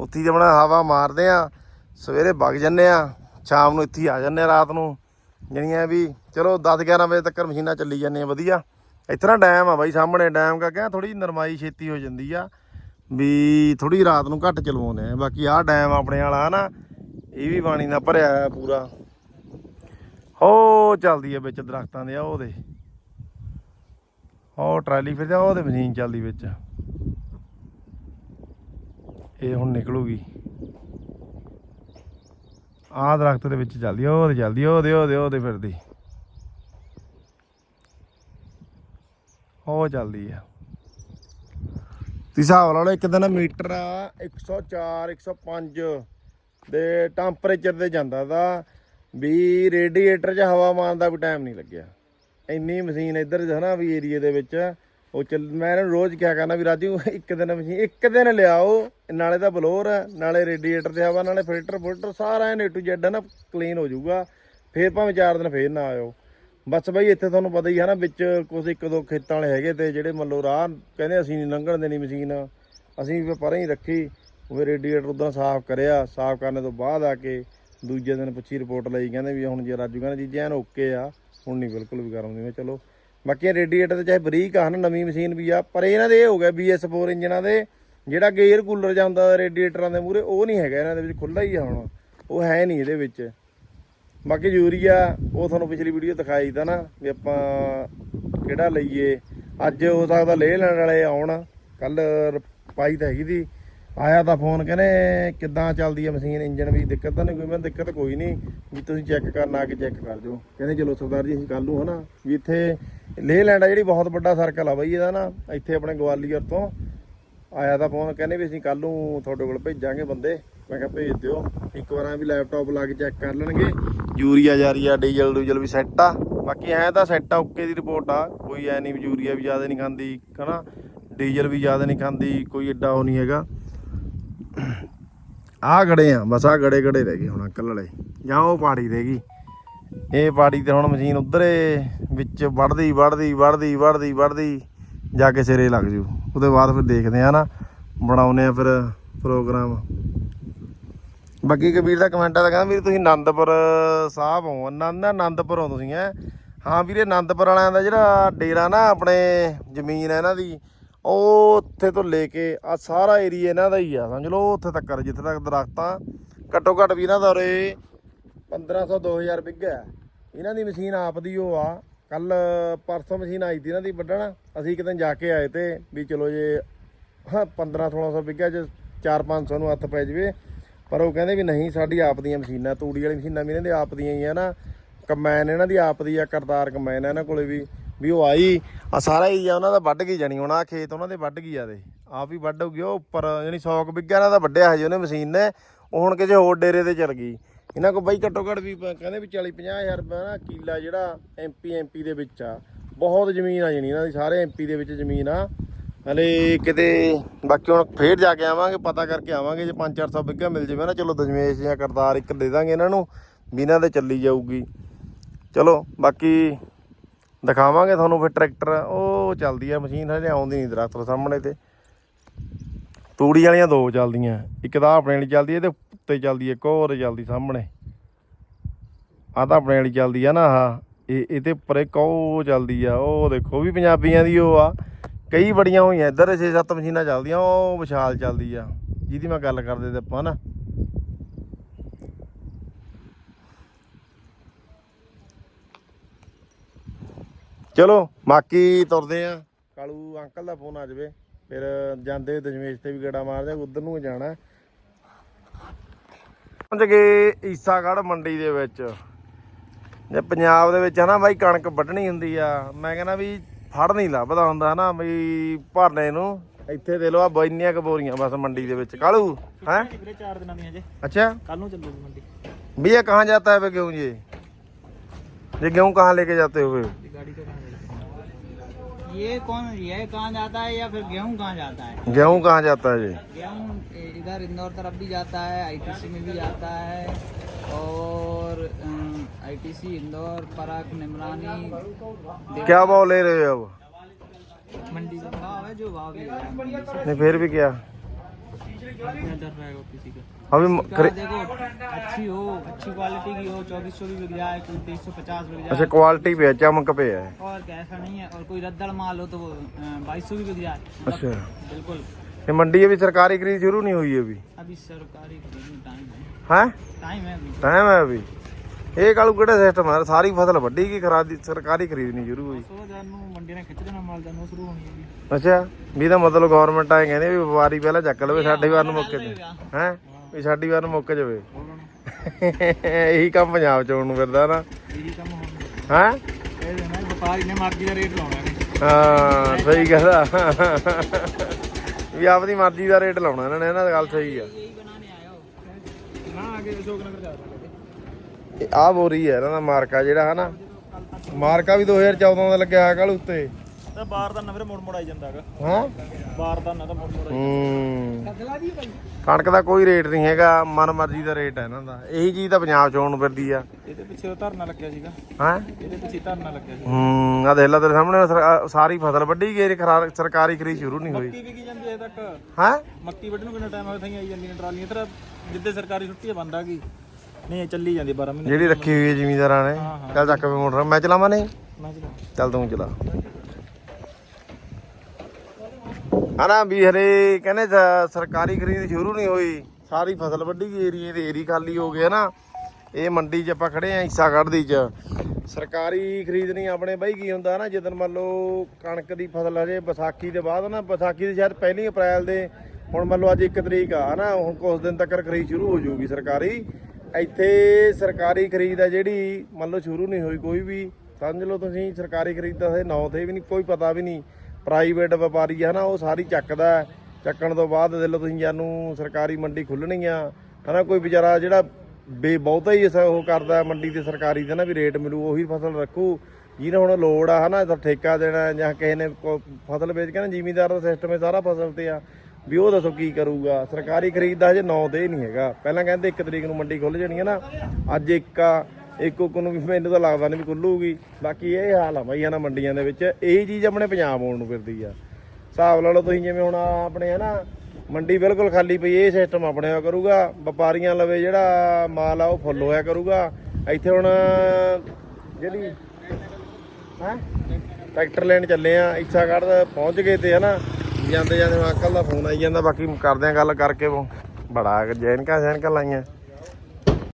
[SPEAKER 1] ਉੱਥੇ ਹੀ ਆਪਣਾ ਹਵਾ ਮਾਰਦੇ ਆ। ਸਵੇਰੇ ਵਗ ਜੰਨੇ ਆ। ਸ਼ਾਮ ਨੂੰ ਇੱਥੇ ਆ ਜਾਂਦੇ ਰਾਤ ਨੂੰ। ਜਿਹੜੀਆਂ ਵੀ ਚਲੋ 10 11 ਵਜੇ ਤੱਕ ਮਸ਼ੀਨਾਂ ਚੱਲੀ ਜਾਂਦੀਆਂ, ਵਧੀਆ। ਇੱਥੇ ਨਾ ਡੈਮ ਆ ਬਾਈ, ਸਾਹਮਣੇ ਡੈਮ ਕਾ ਕਹਿੰਦਾ ਥੋੜੀ ਨਰਮਾਈ ਛੇਤੀ ਹੋ ਜਾਂਦੀ ਆ ਵੀ ਥੋੜੀ ਰਾਤ ਨੂੰ ਘੱਟ ਚਲਵਾਉਂਦੇ ਆ। ਬਾਕੀ ਆਹ ਡੈਮ ਆਪਣੇ ਵਾਲਾ ਨਾ ਇਹ ਵੀ ਪਾਣੀ ਨਾਲ ਭਰਿਆ ਹੋਇਆ ਪੂਰਾ। ਹੋ ਚੱਲਦੀ ਆ ਵਿੱਚ ਦਰਖਤਾਂ ਦੇ, ਆ ਉਹਦੇ ਉਹ ਟਰਾਲੀ ਫਿਰਦਾ ਉਹਦੇ ਮਸ਼ੀਨ ਚੱਲਦੀ ਵਿੱਚ। ਇਹ ਹੁਣ ਨਿਕਲੂਗੀ। ਆਹ ਦਰਖਤ ਦੇ ਵਿੱਚ ਚੱਲਦੀ ਆ, ਉਹਦੇ ਚੱਲਦੀ ਆ, ਉਹਦੇ ਉਹਦੇ ਉਹਦੇ ਫਿਰਦੀ। ਉਹ ਚੱਲਦੀ ਆ। ਤੁਸੀਂ ਹਿਸਾਬ ਲਾ ਲਓ ਇੱਕ ਦਿਨ ਮੀਟਰ ਆ 104 105 ਦੇ ਟੈਂਪਰੇਚਰ ਤੇ ਜਾਂਦਾ ਦਾ ਵੀ ਰੇਡੀਏਟਰ 'ਚ ਹਵਾ ਮਾਰਨ ਦਾ ਵੀ ਟਾਈਮ ਨਹੀਂ ਲੱਗਿਆ। ਇੰਨੀ ਮਸ਼ੀਨ ਇੱਧਰ ਹੈ ਨਾ ਵੀ ਏਰੀਏ ਦੇ ਵਿੱਚ ਉਹ ਚੱਲ, ਮੈਂ ਇਹਨਾਂ ਨੂੰ ਰੋਜ਼ ਕਿਹਾ ਕਰਨਾ ਵੀ ਰਾਜੂ, ਇੱਕ ਦਿਨ ਮਸ਼ੀਨ, ਇੱਕ ਦਿਨ ਲਿਆਓ। ਨਾਲੇ ਤਾਂ ਬਲੋਰ ਹੈ ਨਾਲੇ ਰੇਡੀਏਟਰ ਤੇ ਹਵਾ, ਨਾਲੇ ਫਿਲਟਰ ਫਿਲਟਰ, ਸਾਰਾ ਇਹ ਏ ਟੂ ਜ਼ੈਡ ਨਾ ਕਲੀਨ ਹੋ ਜਾਊਗਾ। ਫੇਰ ਭਾਵੇਂ ਚਾਰ ਦਿਨ ਫੇਰ ਨਾ ਆਇਓ। ਬਸ ਬਾਈ, ਇੱਥੇ ਤੁਹਾਨੂੰ ਪਤਾ ਹੀ ਹੈ ਨਾ, ਵਿੱਚ ਕੁਝ ਇੱਕ ਦੋ ਖੇਤਾਂ ਵਾਲੇ ਹੈਗੇ ਤੇ ਜਿਹੜੇ ਮੰਨ ਲਓ ਰਾਹ, ਕਹਿੰਦੇ ਅਸੀਂ ਨਹੀਂ ਲੰਘਣ ਦੇਣੀ ਮਸ਼ੀਨ। ਅਸੀਂ ਵੀ ਪਰਾਂ ਹੀ ਰੱਖੀ, ਉਹ ਰੇਡੀਏਟਰ ਉਦੋਂ ਸਾਫ਼ ਕਰਿਆ, ਸਾਫ਼ ਕਰਨ ਤੋਂ ਬਾਅਦ ਆ ਕੇ ਦੂਜੇ ਦਿਨ ਪੁੱਛੀ ਰਿਪੋਰਟ ਲਈ, ਕਹਿੰਦੇ ਵੀ ਹੁਣ ਜੇ ਰਾਜੂ ਕਹਿੰਦਾ ਜੀ ਜੈਨ ਓਕੇ ਆ, ਹੁਣ ਨਹੀਂ ਬਿਲਕੁਲ ਵੀ ਗਰਮ ਨਹੀਂ ਮੈਂ ਚਲੋ। ਬਾਕੀ ਰੇਡੀਏਟਰ ਤੇ ਚਾਹੇ ਬਰੀਕ ਆ, ਹਨ, ਨਵੀਂ ਮਸ਼ੀਨ ਵੀ ਆ, ਪਰ ਇਹਨਾਂ ਦੇ ਇਹ ਹੋ ਗਿਆ BS4 ਇੰਜਨਾਂ ਦੇ, ਜਿਹੜਾ ਗੇਅਰ ਕੂਲਰ ਜਾਂਦਾ ਰੇਡੀਏਟਰਾਂ ਦੇ ਮੂਰੇ ਉਹ ਨਹੀਂ ਹੈਗਾ ਇਹਨਾਂ ਦੇ ਵਿੱਚ ਖੁੱਲਾ ਹੀ ਆ ਹੁਣ, ਉਹ ਹੈ ਨਹੀਂ ਇਹਦੇ ਵਿੱਚ। ਬਾਕੀ ਯੂਰੀਆ, ਉਹ ਤੁਹਾਨੂੰ ਪਿਛਲੀ ਵੀਡੀਓ ਦਿਖਾਈ ਤਾਂ ਨਾ, ਵੀ ਆਪਾਂ ਕਿਹੜਾ ਲਈਏ, ਅੱਜ ਹੋ ਸਕਦਾ ਲੇਹ ਲੈਣ ਵਾਲੇ ਆਉਣ ਕੱਲ ਪਾਈ ਤਾਂ ਹੈਗੀ ਦੀ ਆਇਆ ਤਾਂ ਫੋਨ ਕਹਿੰਦੇ ਕਿੱਦਾਂ ਚੱਲਦੀ ਹੈ ਮਸ਼ੀਨ ਇੰਜਨ ਵੀ ਦਿੱਕਤ ਤਾਂ ਨਹੀਂ ਕੋਈ, ਮੈਂ ਦਿੱਕਤ ਕੋਈ ਨਹੀਂ ਵੀ ਤੁਸੀਂ ਚੈੱਕ ਕਰਨ ਆ ਕੇ ਚੈੱਕ ਕਰ ਦਿਓ। ਕਹਿੰਦੇ ਚਲੋ ਸਰਦਾਰ ਜੀ, ਅਸੀਂ ਕੱਲ ਨੂੰ ਹਨਾ। ਵੀ ਇੱਥੇ ਲੇਹਲੈਂਡ ਆ ਜਿਹੜੀ ਬਹੁਤ ਵੱਡਾ ਸਰਕਲ ਆ ਬਈ ਇਹਦਾ ਨਾ, ਇੱਥੇ ਆਪਣੇ ਗਵਾਲੀਅਰ ਤੋਂ ਆਇਆ ਤਾਂ ਫੋਨ, ਕਹਿੰਦੇ ਵੀ ਅਸੀਂ ਕੱਲ ਨੂੰ ਤੁਹਾਡੇ ਕੋਲ ਭੇਜਾਂਗੇ ਬੰਦੇ। ਮੈਂ ਕਿਹਾ ਭੇਜ ਦਿਓ। ਇੱਕ ਵਾਰਾਂ ਵੀ ਲੈਪਟਾਪ ਲਾ ਕੇ ਚੈੱਕ ਕਰ ਲੈਣਗੇ। ਯੂਰੀਆ ਜਾਰੀਆ ਡੀਜ਼ਲ ਡੂਜ਼ਲ ਵੀ ਸੈੱਟ ਆ। ਬਾਕੀ ਐ ਤਾਂ ਸੈੱਟ ਆ ਓਕੇ ਦੀ ਰਿਪੋਰਟ ਆ। ਕੋਈ ਐ ਨਹੀਂ ਵੀ ਯੂਰੀਆ ਵੀ ਜ਼ਿਆਦਾ ਨਹੀਂ ਖਾਂਦੀ, ਹਨਾ। ਡੀਜ਼ਲ ਵੀ ਜ਼ਿਆਦਾ ਨਹੀਂ ਖਾਂਦੀ, ਕੋਈ ਐਡਾ ਉਹ ਨਹੀਂ ਹੈਗਾ। ਆ ਗੜੇ ਆ, ਬਸ ਆ ਗੜੇ ਗੜੇ ਰਹਿ ਗਏ ਹੁਣ ਅੰਕਲ ਵਾਲੇ। ਜਾਂ ਉਹ ਪਾੜੀ ਰਹਿ ਗਈ। ਇਹ ਪਾੜੀ ਤੇ ਹੁਣ ਮਸ਼ੀਨ ਉਧਰੇ, ਵਿੱਚ ਵੜਦੀ ਵੜਦੀ ਵੜਦੀ ਵੜਦੀ ਵੜਦੀ ਜਾ ਕੇ ਸਿਰੇ ਲੱਗ ਜੂ। ਉਹਦੇ ਬਾਅਦ ਫਿਰ ਦੇਖਦੇ ਆ ਨਾ ਬਣਾਉਨੇ ਆ ਫਿਰ ਪ੍ਰੋਗਰਾਮ। ਬਾਕੀ ਕਬੀਰ ਦਾ ਕਮੈਂਟ ਆ ਕਹਿੰਦਾ, ਵੀਰ ਤੁਸੀਂ ਆਨੰਦਪੁਰ ਸਾਹਿਬ ਹੋ। ਆਨੰਦ ਆਨੰਦਪੁਰ ਹੋ ਤੁਸੀਂ, ਹੈ? ਹਾਂ ਵੀਰੇ ਆਨੰਦਪੁਰ ਵਾਲਿਆਂ ਦਾ ਜਿਹੜਾ ਡੇਰਾ ਨਾ, ਆਪਣੇ ਜ਼ਮੀਨ ਹੈ ਇਹਨਾਂ ਦੀ ਉਹ ਉੱਥੇ ਤੋਂ ਲੈ ਕੇ ਆ ਸਾਰਾ ਏਰੀਆ ਇਹਨਾਂ ਦਾ ਹੀ ਆ, ਸਮਝ ਲਓ, ਉੱਥੇ ਤੱਕ ਜਿੱਥੇ ਤੱਕ ਦਰਖਤਾਂ ਘੱਟੋ ਘੱਟ ਵੀ ਇਹਨਾਂ ਦਾ ਉਰੇ 1500 2000 ਬਿੱਗਾ ਇਹਨਾਂ ਦੀ ਮਸ਼ੀਨ ਆਪ ਦੀ ਉਹ ਆ, ਕੱਲ ਪਰਸੋਂ ਮਸ਼ੀਨ ਆਈ ਸੀ ਇਹਨਾਂ ਦੀ ਵੱਢਣ, ਅਸੀਂ ਕਿਤੇ ਜਾ ਕੇ ਆਏ ਤੇ ਵੀ ਚਲੋ ਜੇ ਹਾਂ 15 1600 ਬਿੱਗਾ ਚ 4-500 ਨੂੰ ਹੱਥ ਪੈ ਜਵੇ, ਪਰ ਉਹ ਕਹਿੰਦੇ ਵੀ ਨਹੀਂ, ਸਾਡੀ ਆਪ ਦੀਆਂ ਮਸ਼ੀਨਾਂ, ਤੂੜੀ ਵਾਲੀ ਮਸ਼ੀਨਾਂ ਵੀ ਇਹਨਾਂ ਦੇ ਆਪ ਦੀਆਂ ਹੀ ਆ ਨਾ। ਕਮੈਨ ਇਹਨਾਂ ਦੀ ਆਪ ਦੀ ਆ, ਕਰਤਾਰ ਕਮੈਨ ਆ ਇਹਨਾਂ ਕੋਲੇ ਵੀ। ਵੀ ਉਹ ਆਈ ਆ ਸਾਰਾ ਹੀ ਆ, ਉਹਨਾਂ ਦਾ ਵੱਢ ਗਈ ਜਾਣੀ, ਹੁਣ ਆ ਖੇਤ ਉਹਨਾਂ ਦੇ ਵੱਢ ਗਈ ਆ ਦੇ ਆਪ ਹੀ ਵੱਢ ਹੋਗੀ ਉਹ ਉੱਪਰ ਜਾਣੀ 100 ਕੁ ਬਿੱਗਾ ਇਹਨਾਂ ਦਾ ਵੱਢਿਆ ਹਜੇ ਉਹਨੇ ਮਸ਼ੀਨ ਨੇ, ਉਹ ਹੁਣ ਕਿਸੇ ਹੋਰ ਡੇਰੇ ਤੇ ਚਲ ਗਈ। ਇਹਨਾਂ ਕੋ ਬਈ ਘੱਟੋ ਘੱਟ ਵੀ ਕਹਿੰਦੇ ਵੀ 40 50000 ਰੁਪਏ ਨਾ ਕਿੱਲਾ ਜਿਹੜਾ ਐਮਪੀ ਐਮਪੀ ਦੇ ਵਿੱਚ ਆ। ਬਹੁਤ ਜ਼ਮੀਨ ਆ ਜਣੀ ਇਹਨਾਂ ਦੀ, ਸਾਰੇ ਐਮਪੀ ਦੇ ਵਿੱਚ ਜ਼ਮੀਨ ਆ। ਹਲੇ ਕਿਤੇ, ਬਾਕੀ ਹੁਣ ਫੇਰ ਜਾ ਕੇ ਆਵਾਂਗੇ, ਪਤਾ ਕਰਕੇ ਆਵਾਂਗੇ, ਜੇ 5-400 ਬਿੱਗਾ ਮਿਲ ਜਾਵੇ ਨਾ, ਚਲੋ ਦਜਮੇਸ਼ ਜਾਂ ਕਰਤਾਰ ਇੱਕ ਦੇ ਦਾਂਗੇ ਇਹਨਾਂ ਨੂੰ, ਵੀ ਇਹਨਾਂ ਦੇ ਚੱਲੀ ਜਾਊਗੀ। ਚਲੋ, ਬਾਕੀ ਦਿਖਾਵਾਂਗੇ ਤੁਹਾਨੂੰ ਫਿਰ ਟਰੈਕਟਰ। ਉਹ ਚੱਲਦੀ ਆ ਮਸ਼ੀਨ, ਹਜੇ ਆਉਂਦੀ ਨਹੀਂ ਦਰਖਤ ਸਾਹਮਣੇ ਤੇ। ਤੂੜੀ ਵਾਲੀਆਂ ਦੋ ਚੱਲਦੀਆਂ। ਇੱਕ ਤਾਂ ਆਪਣੇ ਵਾਲੀ ਚੱਲਦੀ ਹੈ ਤੇ ਉੱਤੇ ਚੱਲਦੀ ਹੈ ਇੱਕ ਹੋਰ ਚੱਲਦੀ ਸਾਹਮਣੇ। ਆ ਤਾਂ ਆਪਣੇ ਵਾਲੀ ਚੱਲਦੀ ਆ ਨਾ ਆਹ। ਇਹ, ਇਹਦੇ ਉੱਪਰ ਇੱਕ ਉਹ ਚੱਲਦੀ ਆ, ਉਹ ਦੇਖੋ ਵੀ ਪੰਜਾਬੀਆਂ ਦੀ ਉਹ ਆ। ਕਈ ਬੜੀਆਂ ਹੋਈਆਂ, ਇੱਧਰ 6-7 ਮਸ਼ੀਨਾਂ ਚੱਲਦੀਆਂ, ਉਹ ਵਿਸ਼ਾਲ ਚੱਲਦੀ ਆ। ਜਿਹਦੀ ਮੈਂ ਗੱਲ ਕਰਦੇ ਤੇ ਆਪਾਂ ਨਾ। ਚਲੋ ਬਾਕੀ ਤੁਰਦੇ ਆ ਕਾਲੂ ਅੰਕਲ ਦਾ ਫੋਨ ਆ ਜਾਵੇ ਫਿਰ ਜਾਂਦੇ ਹੋਏ ਦਸ਼ਮੇਸ਼ ਤੇ ਵੀ ਗੇੜਾ ਮਾਰਦੇ ਉਧਰ ਨੂੰ ਹੀ ਜਾਣਾ ਪਹੁੰਚ ਗਏ ਈਸਾਗੜ੍ਹ ਮੰਡੀ ਦੇ ਵਿੱਚ ਜੇ ਪੰਜਾਬ ਦੇ ਵਿੱਚ ਹਨਾ ਬਾਈ ਕਣਕ ਵੱਢਣੀ ਹੁੰਦੀ ਆ ਮੈਂ ਕਹਿੰਦਾ ਵੀ ਫੜ ਨਹੀਂ ਲੱਭਦਾ ਹੁੰਦਾ ਹਨਾ ਵੀ ਭਰਨੇ ਨੂੰ ਇੱਥੇ ਦੇ ਲੋ ਆ ਬੈਨੀਆਂ ਕਬੋਰੀਆਂ ਬਸ ਮੰਡੀ ਦੇ ਵਿੱਚ ਕਾਲੂ ਹੈ
[SPEAKER 2] ਵੀਰੇ 4 ਦਿਨਾਂ ਦੀਆਂ ਜੇ
[SPEAKER 1] अच्छा
[SPEAKER 2] ਕੱਲ ਨੂੰ ਚੱਲੂਗੀ ਮੰਡੀ
[SPEAKER 1] भैया कहाँ जाता है वे गेहूँ ये ये गेहूँ कहाँ लेके जाते हो वे?
[SPEAKER 2] ਇਹ ਗਾੜੀ ਤੋਂ ਕਹਾਂ ਜਾਏਗੀ
[SPEAKER 3] ये कौन ये कहाँ जाता है या फिर गेहूँ कहाँ जाता है?
[SPEAKER 1] गेहूँ कहाँ जाता है ये
[SPEAKER 3] गेहूँ इधर इंदौर तरफ़ भी जाता है आईटीसी में भी जाता है और आईटीसी इंदौर पराग निमरानी
[SPEAKER 1] क्या भाव ले रहे हो अब?
[SPEAKER 3] मंडी का भाव है जो भाव भी है।
[SPEAKER 1] नहीं फिर भी क्या?
[SPEAKER 2] किसी का?
[SPEAKER 1] अभी म-
[SPEAKER 3] का
[SPEAKER 1] खरी-
[SPEAKER 3] देखो अच्छी हो अच्छी क्वालिटी की हो चौबीस सौ भी बिक जाए कोई तेईस सौ पचास बिक
[SPEAKER 1] अच्छा
[SPEAKER 3] जाए
[SPEAKER 1] क्वालिटी पे है चमक पे है
[SPEAKER 3] और क्या ऐसा नहीं है और कोई रद्दड़ माल हो तो वो बाईस सौ भी बिक जाए मतलब
[SPEAKER 1] अच्छा
[SPEAKER 3] बिल्कुल
[SPEAKER 1] ये मंडी अभी सरकारी खरीद शुरू नहीं हुई अभी
[SPEAKER 3] अभी सरकारी खरीद में टाइम है
[SPEAKER 1] है
[SPEAKER 3] टाइम है अभी
[SPEAKER 1] टाइम है अभी ਇਹ ਕਾਲੂ ਕਿਹੜਾ ਸਿਸਟਮ ਹੈ ਸਾਰੀ ਫਸਲ ਵੱਢੀ ਕੀ ਖਰਾਦੀ ਸਰਕਾਰੀ ਖਰੀਦਣੀ ਸ਼ੁਰੂ ਹੋਈ
[SPEAKER 2] ਸੋ ਜਾਨੂੰ ਮੰਡੀ ਨੇ ਖਿੱਚ ਦੇਣਾ ਮਾਲ ਜਾਨੂੰ ਸ਼ੁਰੂ ਹੋਣੀ ਹੈ ਜੀ
[SPEAKER 1] ਅੱਛਾ ਵੀ ਇਹਦਾ ਮਤਲਬ ਗਵਰਨਮੈਂਟ ਆਏ ਕਹਿੰਦੇ ਵੀ ਵਪਾਰੀ ਪਹਿਲਾਂ ਚੱਕ ਲਵੇ ਸਾਡੀ ਵਾਰ ਨੂੰ ਮੌਕੇ ਤੇ ਹੈ ਵੀ ਸਾਡੀ ਵਾਰ ਨੂੰ ਮੁੱਕ ਜਾਵੇ। ਇਹੀ ਕੰਮ ਪੰਜਾਬ ਚ ਹੋਣ ਨੂੰ ਫਿਰਦਾ ਨਾ।
[SPEAKER 2] ਇਹੀ ਕੰਮ ਹੋਣਾ
[SPEAKER 1] ਹੈ?
[SPEAKER 2] ਇਹ ਦੇਣਾ ਵਪਾਰੀ ਨੇ ਮਰਜ਼ੀ ਦਾ ਰੇਟ ਲਾਉਣਾ ਨੇ
[SPEAKER 1] ਹਾਂ ਸਹੀ ਗੱਲ ਆ। ਵੀ ਆਪਦੀ ਮਰਜ਼ੀ ਦਾ ਰੇਟ ਲਾਉਣਾ ਇਹਨਾਂ ਨੇ ਇਹਨਾਂ ਦੀ ਗੱਲ ਸਹੀ ਆ।
[SPEAKER 2] ਨਾ
[SPEAKER 1] ਆ ਬੋਰੀ ਹੈ ਇਹਨਾਂ ਦਾ ਮਾਰਕਾ ਜਿਹੜਾ ਹਨਾ। ਮਾਰਕਾ ਵੀ 2014 ਦਾ ਲੱਗਿਆ ਹੈ ਕੱਲ ਉੱਤੇ।
[SPEAKER 2] ਤਾਂ ਬਾਹਰ ਦਾ ਨਵਰੇ ਮੋੜ ਮੋੜ ਆਈ ਜਾਂਦਾ ਹੈਗਾ।
[SPEAKER 1] ਹਾਂ?
[SPEAKER 2] ਬਾਹਰ ਦਾ ਨਾ ਤਾਂ ਮੋੜ ਮੋੜ ਆਈ
[SPEAKER 1] ਹੂੰ। ਕਣਕ ਦਾ ਕੋਈ ਰੇਟ ਨਹੀਂ ਹੈਗਾ ਮਨ ਮਰਜ਼ੀ ਦਾ ਰੇਟ ਹੈ ਇਹਨਾਂ ਦਾ। ਇਹੀ ਚੀਜ਼ ਤਾਂ ਪੰਜਾਬ ਚ ਹੋਣ ਨੂੰ ਫਿਰਦੀ ਆ।
[SPEAKER 2] ਇਹਦੇ ਪਿੱਛੇ ਧਰਨਾ ਲੱਗਿਆ ਸੀਗਾ।
[SPEAKER 1] ਹਾਂ?
[SPEAKER 2] ਇਹਦੇ ਪਿੱਛੇ ਧਰਨਾ ਲੱਗਿਆ ਸੀ
[SPEAKER 1] ਹੂੰ ਆ ਦੇਖ ਲੈ ਤੇਰੇ ਸਾਹਮਣੇ ਸਰ- ਆਹ ਸਾਰੀ ਫਸਲ ਵੱਢੀ ਗਈ ਖਰਾ- ਸਰਕਾਰੀ ਖਰੀਦ ਸ਼ੁਰੂ ਨਹੀਂ ਹੋਈ।
[SPEAKER 2] ਮੱਕੀ ਵਿਕੀ ਜਾਂਦੀ ਹੈ ਅਜੇ ਤੱਕ।
[SPEAKER 1] ਹੈ?
[SPEAKER 2] ਮੱਕੀ ਵੱਢਣ ਨੂੰ ਕਿੰਨਾ ਟਾਈਮ ਹੋਇਆ ਥਾਈ ਆਈ ਜਾਂਦੀਆਂ ਟਰਾਲੀਆਂ। ਤੇਰਾ ਜਿੱਦੇ ਸਰਕਾਰੀ ਛੁੱਟੀ ਹੈ ਬੰਦ ਆ ਗਈ। ਨਹੀਂ ਇਹ ਚੱਲੀ ਜਾਂਦੀ 12 ਮਹੀਨੇ
[SPEAKER 1] ਜਿਹੜੀ ਰੱਖੀ ਹੋਈ ਹੈ ਜ਼ਿਮੀਂਦਾਰਾਂ ਨੇ ਚੱਲ ਚੱਕ ਵੀ ਮੋਟਰ ਮੈਂ ਚਲਾਵਾਂ ਨਹੀਂ?
[SPEAKER 2] ਮੈਂ ਚਲਾ
[SPEAKER 1] ਚੱਲ ਤੂੰ ਚਲਾ। ਹਨਾ ਵੀ ਹਰੇ ਕਹਿੰਦੇ ਸਰਕਾਰੀ ਖਰੀਦ ਸ਼ੁਰੂ ਨਹੀਂ ਹੋਈ, ਸਾਰੀ ਫਸਲ ਵੱਢੀ ਗਈ ਏਰੀਏ ਦੇ, ਏਰੀ ਖਾਲੀ ਹੋ ਗਿਆ ਨਾ ਇਹ ਮੰਡੀ 'ਚ ਆਪਾਂ ਖੜੇ ਆ ਹਿੱਸਾ ਦੀ 'ਚ। ਸਰਕਾਰੀ ਖਰੀਦ ਨਹੀਂ ਆਪਣੇ ਬਾਈ ਕੀ ਹੁੰਦਾ ਨਾ ਜਦੋਂ ਮੰਨ ਲਓ ਕਣਕ ਦੀ ਫਸਲ ਹਜੇ ਵਿਸਾਖੀ ਦੇ ਬਾਅਦ ਨਾ ਵਿਸਾਖੀ ਦੇ ਸ਼ਾਇਦ ਪਹਿਲੀ ਅਪ੍ਰੈਲ ਦੇ, ਹੁਣ ਮੰਨ ਲਓ ਅੱਜ 1 ਤਰੀਕ ਆ ਨਾ ਹੁਣ ਕੁਝ ਦਿਨ ਤੱਕ ਖਰੀਦ ਸ਼ੁਰੂ ਹੋ ਜਾਊਗੀ ਸਰਕਾਰੀ। ਇੱਥੇ ਸਰਕਾਰੀ ਖਰੀਦ ਆ ਜਿਹੜੀ, ਮੰਨ ਲਓ ਸ਼ੁਰੂ ਨਹੀਂ ਹੋਈ ਕੋਈ ਵੀ। ਸਮਝ ਲਓ ਤੁਸੀਂ, ਸਰਕਾਰੀ ਖਰੀਦ ਦਾ ਇਹ ਨੌ ਤੇ ਵੀ ਨਹੀਂ, ਕੋਈ ਪਤਾ ਵੀ ਨਹੀਂ। ਪ੍ਰਾਈਵੇਟ ਵਪਾਰੀ ਆ ਨਾ ਉਹ ਸਾਰੀ ਚੱਕਦਾ ਚੱਕਣ ਤੋਂ ਬਾਅਦ ਦੇ ਲਓ ਤੁਸੀਂ ਜਾਨੂੰ ਸਰਕਾਰੀ ਮੰਡੀ ਖੁੱਲਣੀ ਆ, ਹਨਾ, ਕੋਈ ਵਿਚਾਰਾ ਜਿਹੜਾ ਬੇ ਬਹੁਤਾ ਹੀ ਇਸ ਉਹ ਕਰਦਾ ਮੰਡੀ ਤੇ ਸਰਕਾਰੀ ਦੇ ਨਾ ਵੀ ਰੇਟ ਮਿਲੂ, ਉਹੀ ਫਸਲ ਰੱਖੂ। ਜਿਹਨੇ ਹੁਣ ਲੋੜ ਆ ਹਨਾ, ਤਾਂ ਠੇਕਾ ਦੇਣਾ ਜਾਂ ਕਿਸੇ ਨੇ ਫਸਲ ਵੇਚ ਕੇ ਨਾ, ਜ਼ਿਮੀਂਦਾਰ ਦਾ ਸਿਸਟਮ ਹੈ, ਸਾਰਾ ਫਸਲ ਤੇ ਆ। ਵੀ ਉਹ ਦੱਸੋ ਕੀ ਕਰੂਗਾ? ਸਰਕਾਰੀ ਖਰੀਦ ਦਾ ਹਜੇ 9 ਤੇ ਨਹੀਂ ਹੈਗਾ। ਪਹਿਲਾਂ ਕਹਿੰਦੇ 1 ਤਰੀਕ ਨੂੰ ਮੰਡੀ ਖੁੱਲ ਜਾਣੀ ਹੈ ਨਾ, ਅੱਜ ਇੱਕ ਆ। ਇੱਕ ਇੱਕ ਨੂੰ ਵੀ ਮੈਨੂੰ ਤਾਂ ਲੱਗਦਾ ਨਹੀਂ ਵੀ ਖੁੱਲੂਗੀ ਬਾਕੀ ਇਹ ਹਾਲ ਆ ਬਾਈ ਆ ਨਾ ਮੰਡੀਆਂ ਦੇ ਵਿੱਚ। ਇਹੀ ਚੀਜ਼ ਆਪਣੇ ਪੰਜਾਬ ਆਉਣ ਨੂੰ ਫਿਰਦੀ ਆ। ਹਿਸਾਬ ਲਾ ਲਓ ਤੁਸੀਂ ਜਿਵੇਂ ਹੁਣ ਆਪਣੇ ਆ ਨਾ ਮੰਡੀ ਬਿਲਕੁਲ ਖਾਲੀ ਪਈ, ਇਹ ਸਿਸਟਮ ਆਪਣੇ ਹੋਇਆ ਕਰੂਗਾ। ਵਪਾਰੀਆਂ ਲਵੇ ਜਿਹੜਾ ਮਾਲ ਆ, ਉਹ ਫੁੱਲ ਹੋਇਆ ਕਰੂਗਾ। ਇੱਥੇ ਹੁਣ ਜਿਹੜੀ ਹੈ? ਟਰੈਕਟਰ ਲੈਣ ਚੱਲੇ ਆ, ਇੱਛਾਗੜ੍ਹ ਪਹੁੰਚ ਗਏ ਤੇ ਹਨਾ। ਜਾਂਦੇ ਜਾਂਦੇ ਅੰਕਲ ਦਾ ਫੋਨ ਆਈ ਜਾਂਦਾ, ਬਾਕੀ ਕਰਦੇ ਆ ਗੱਲ ਕਰਕੇ ਬੜਾ ਜੈਨਕਾ ਜੈਨਕਾ ਲਾਈਆਂ।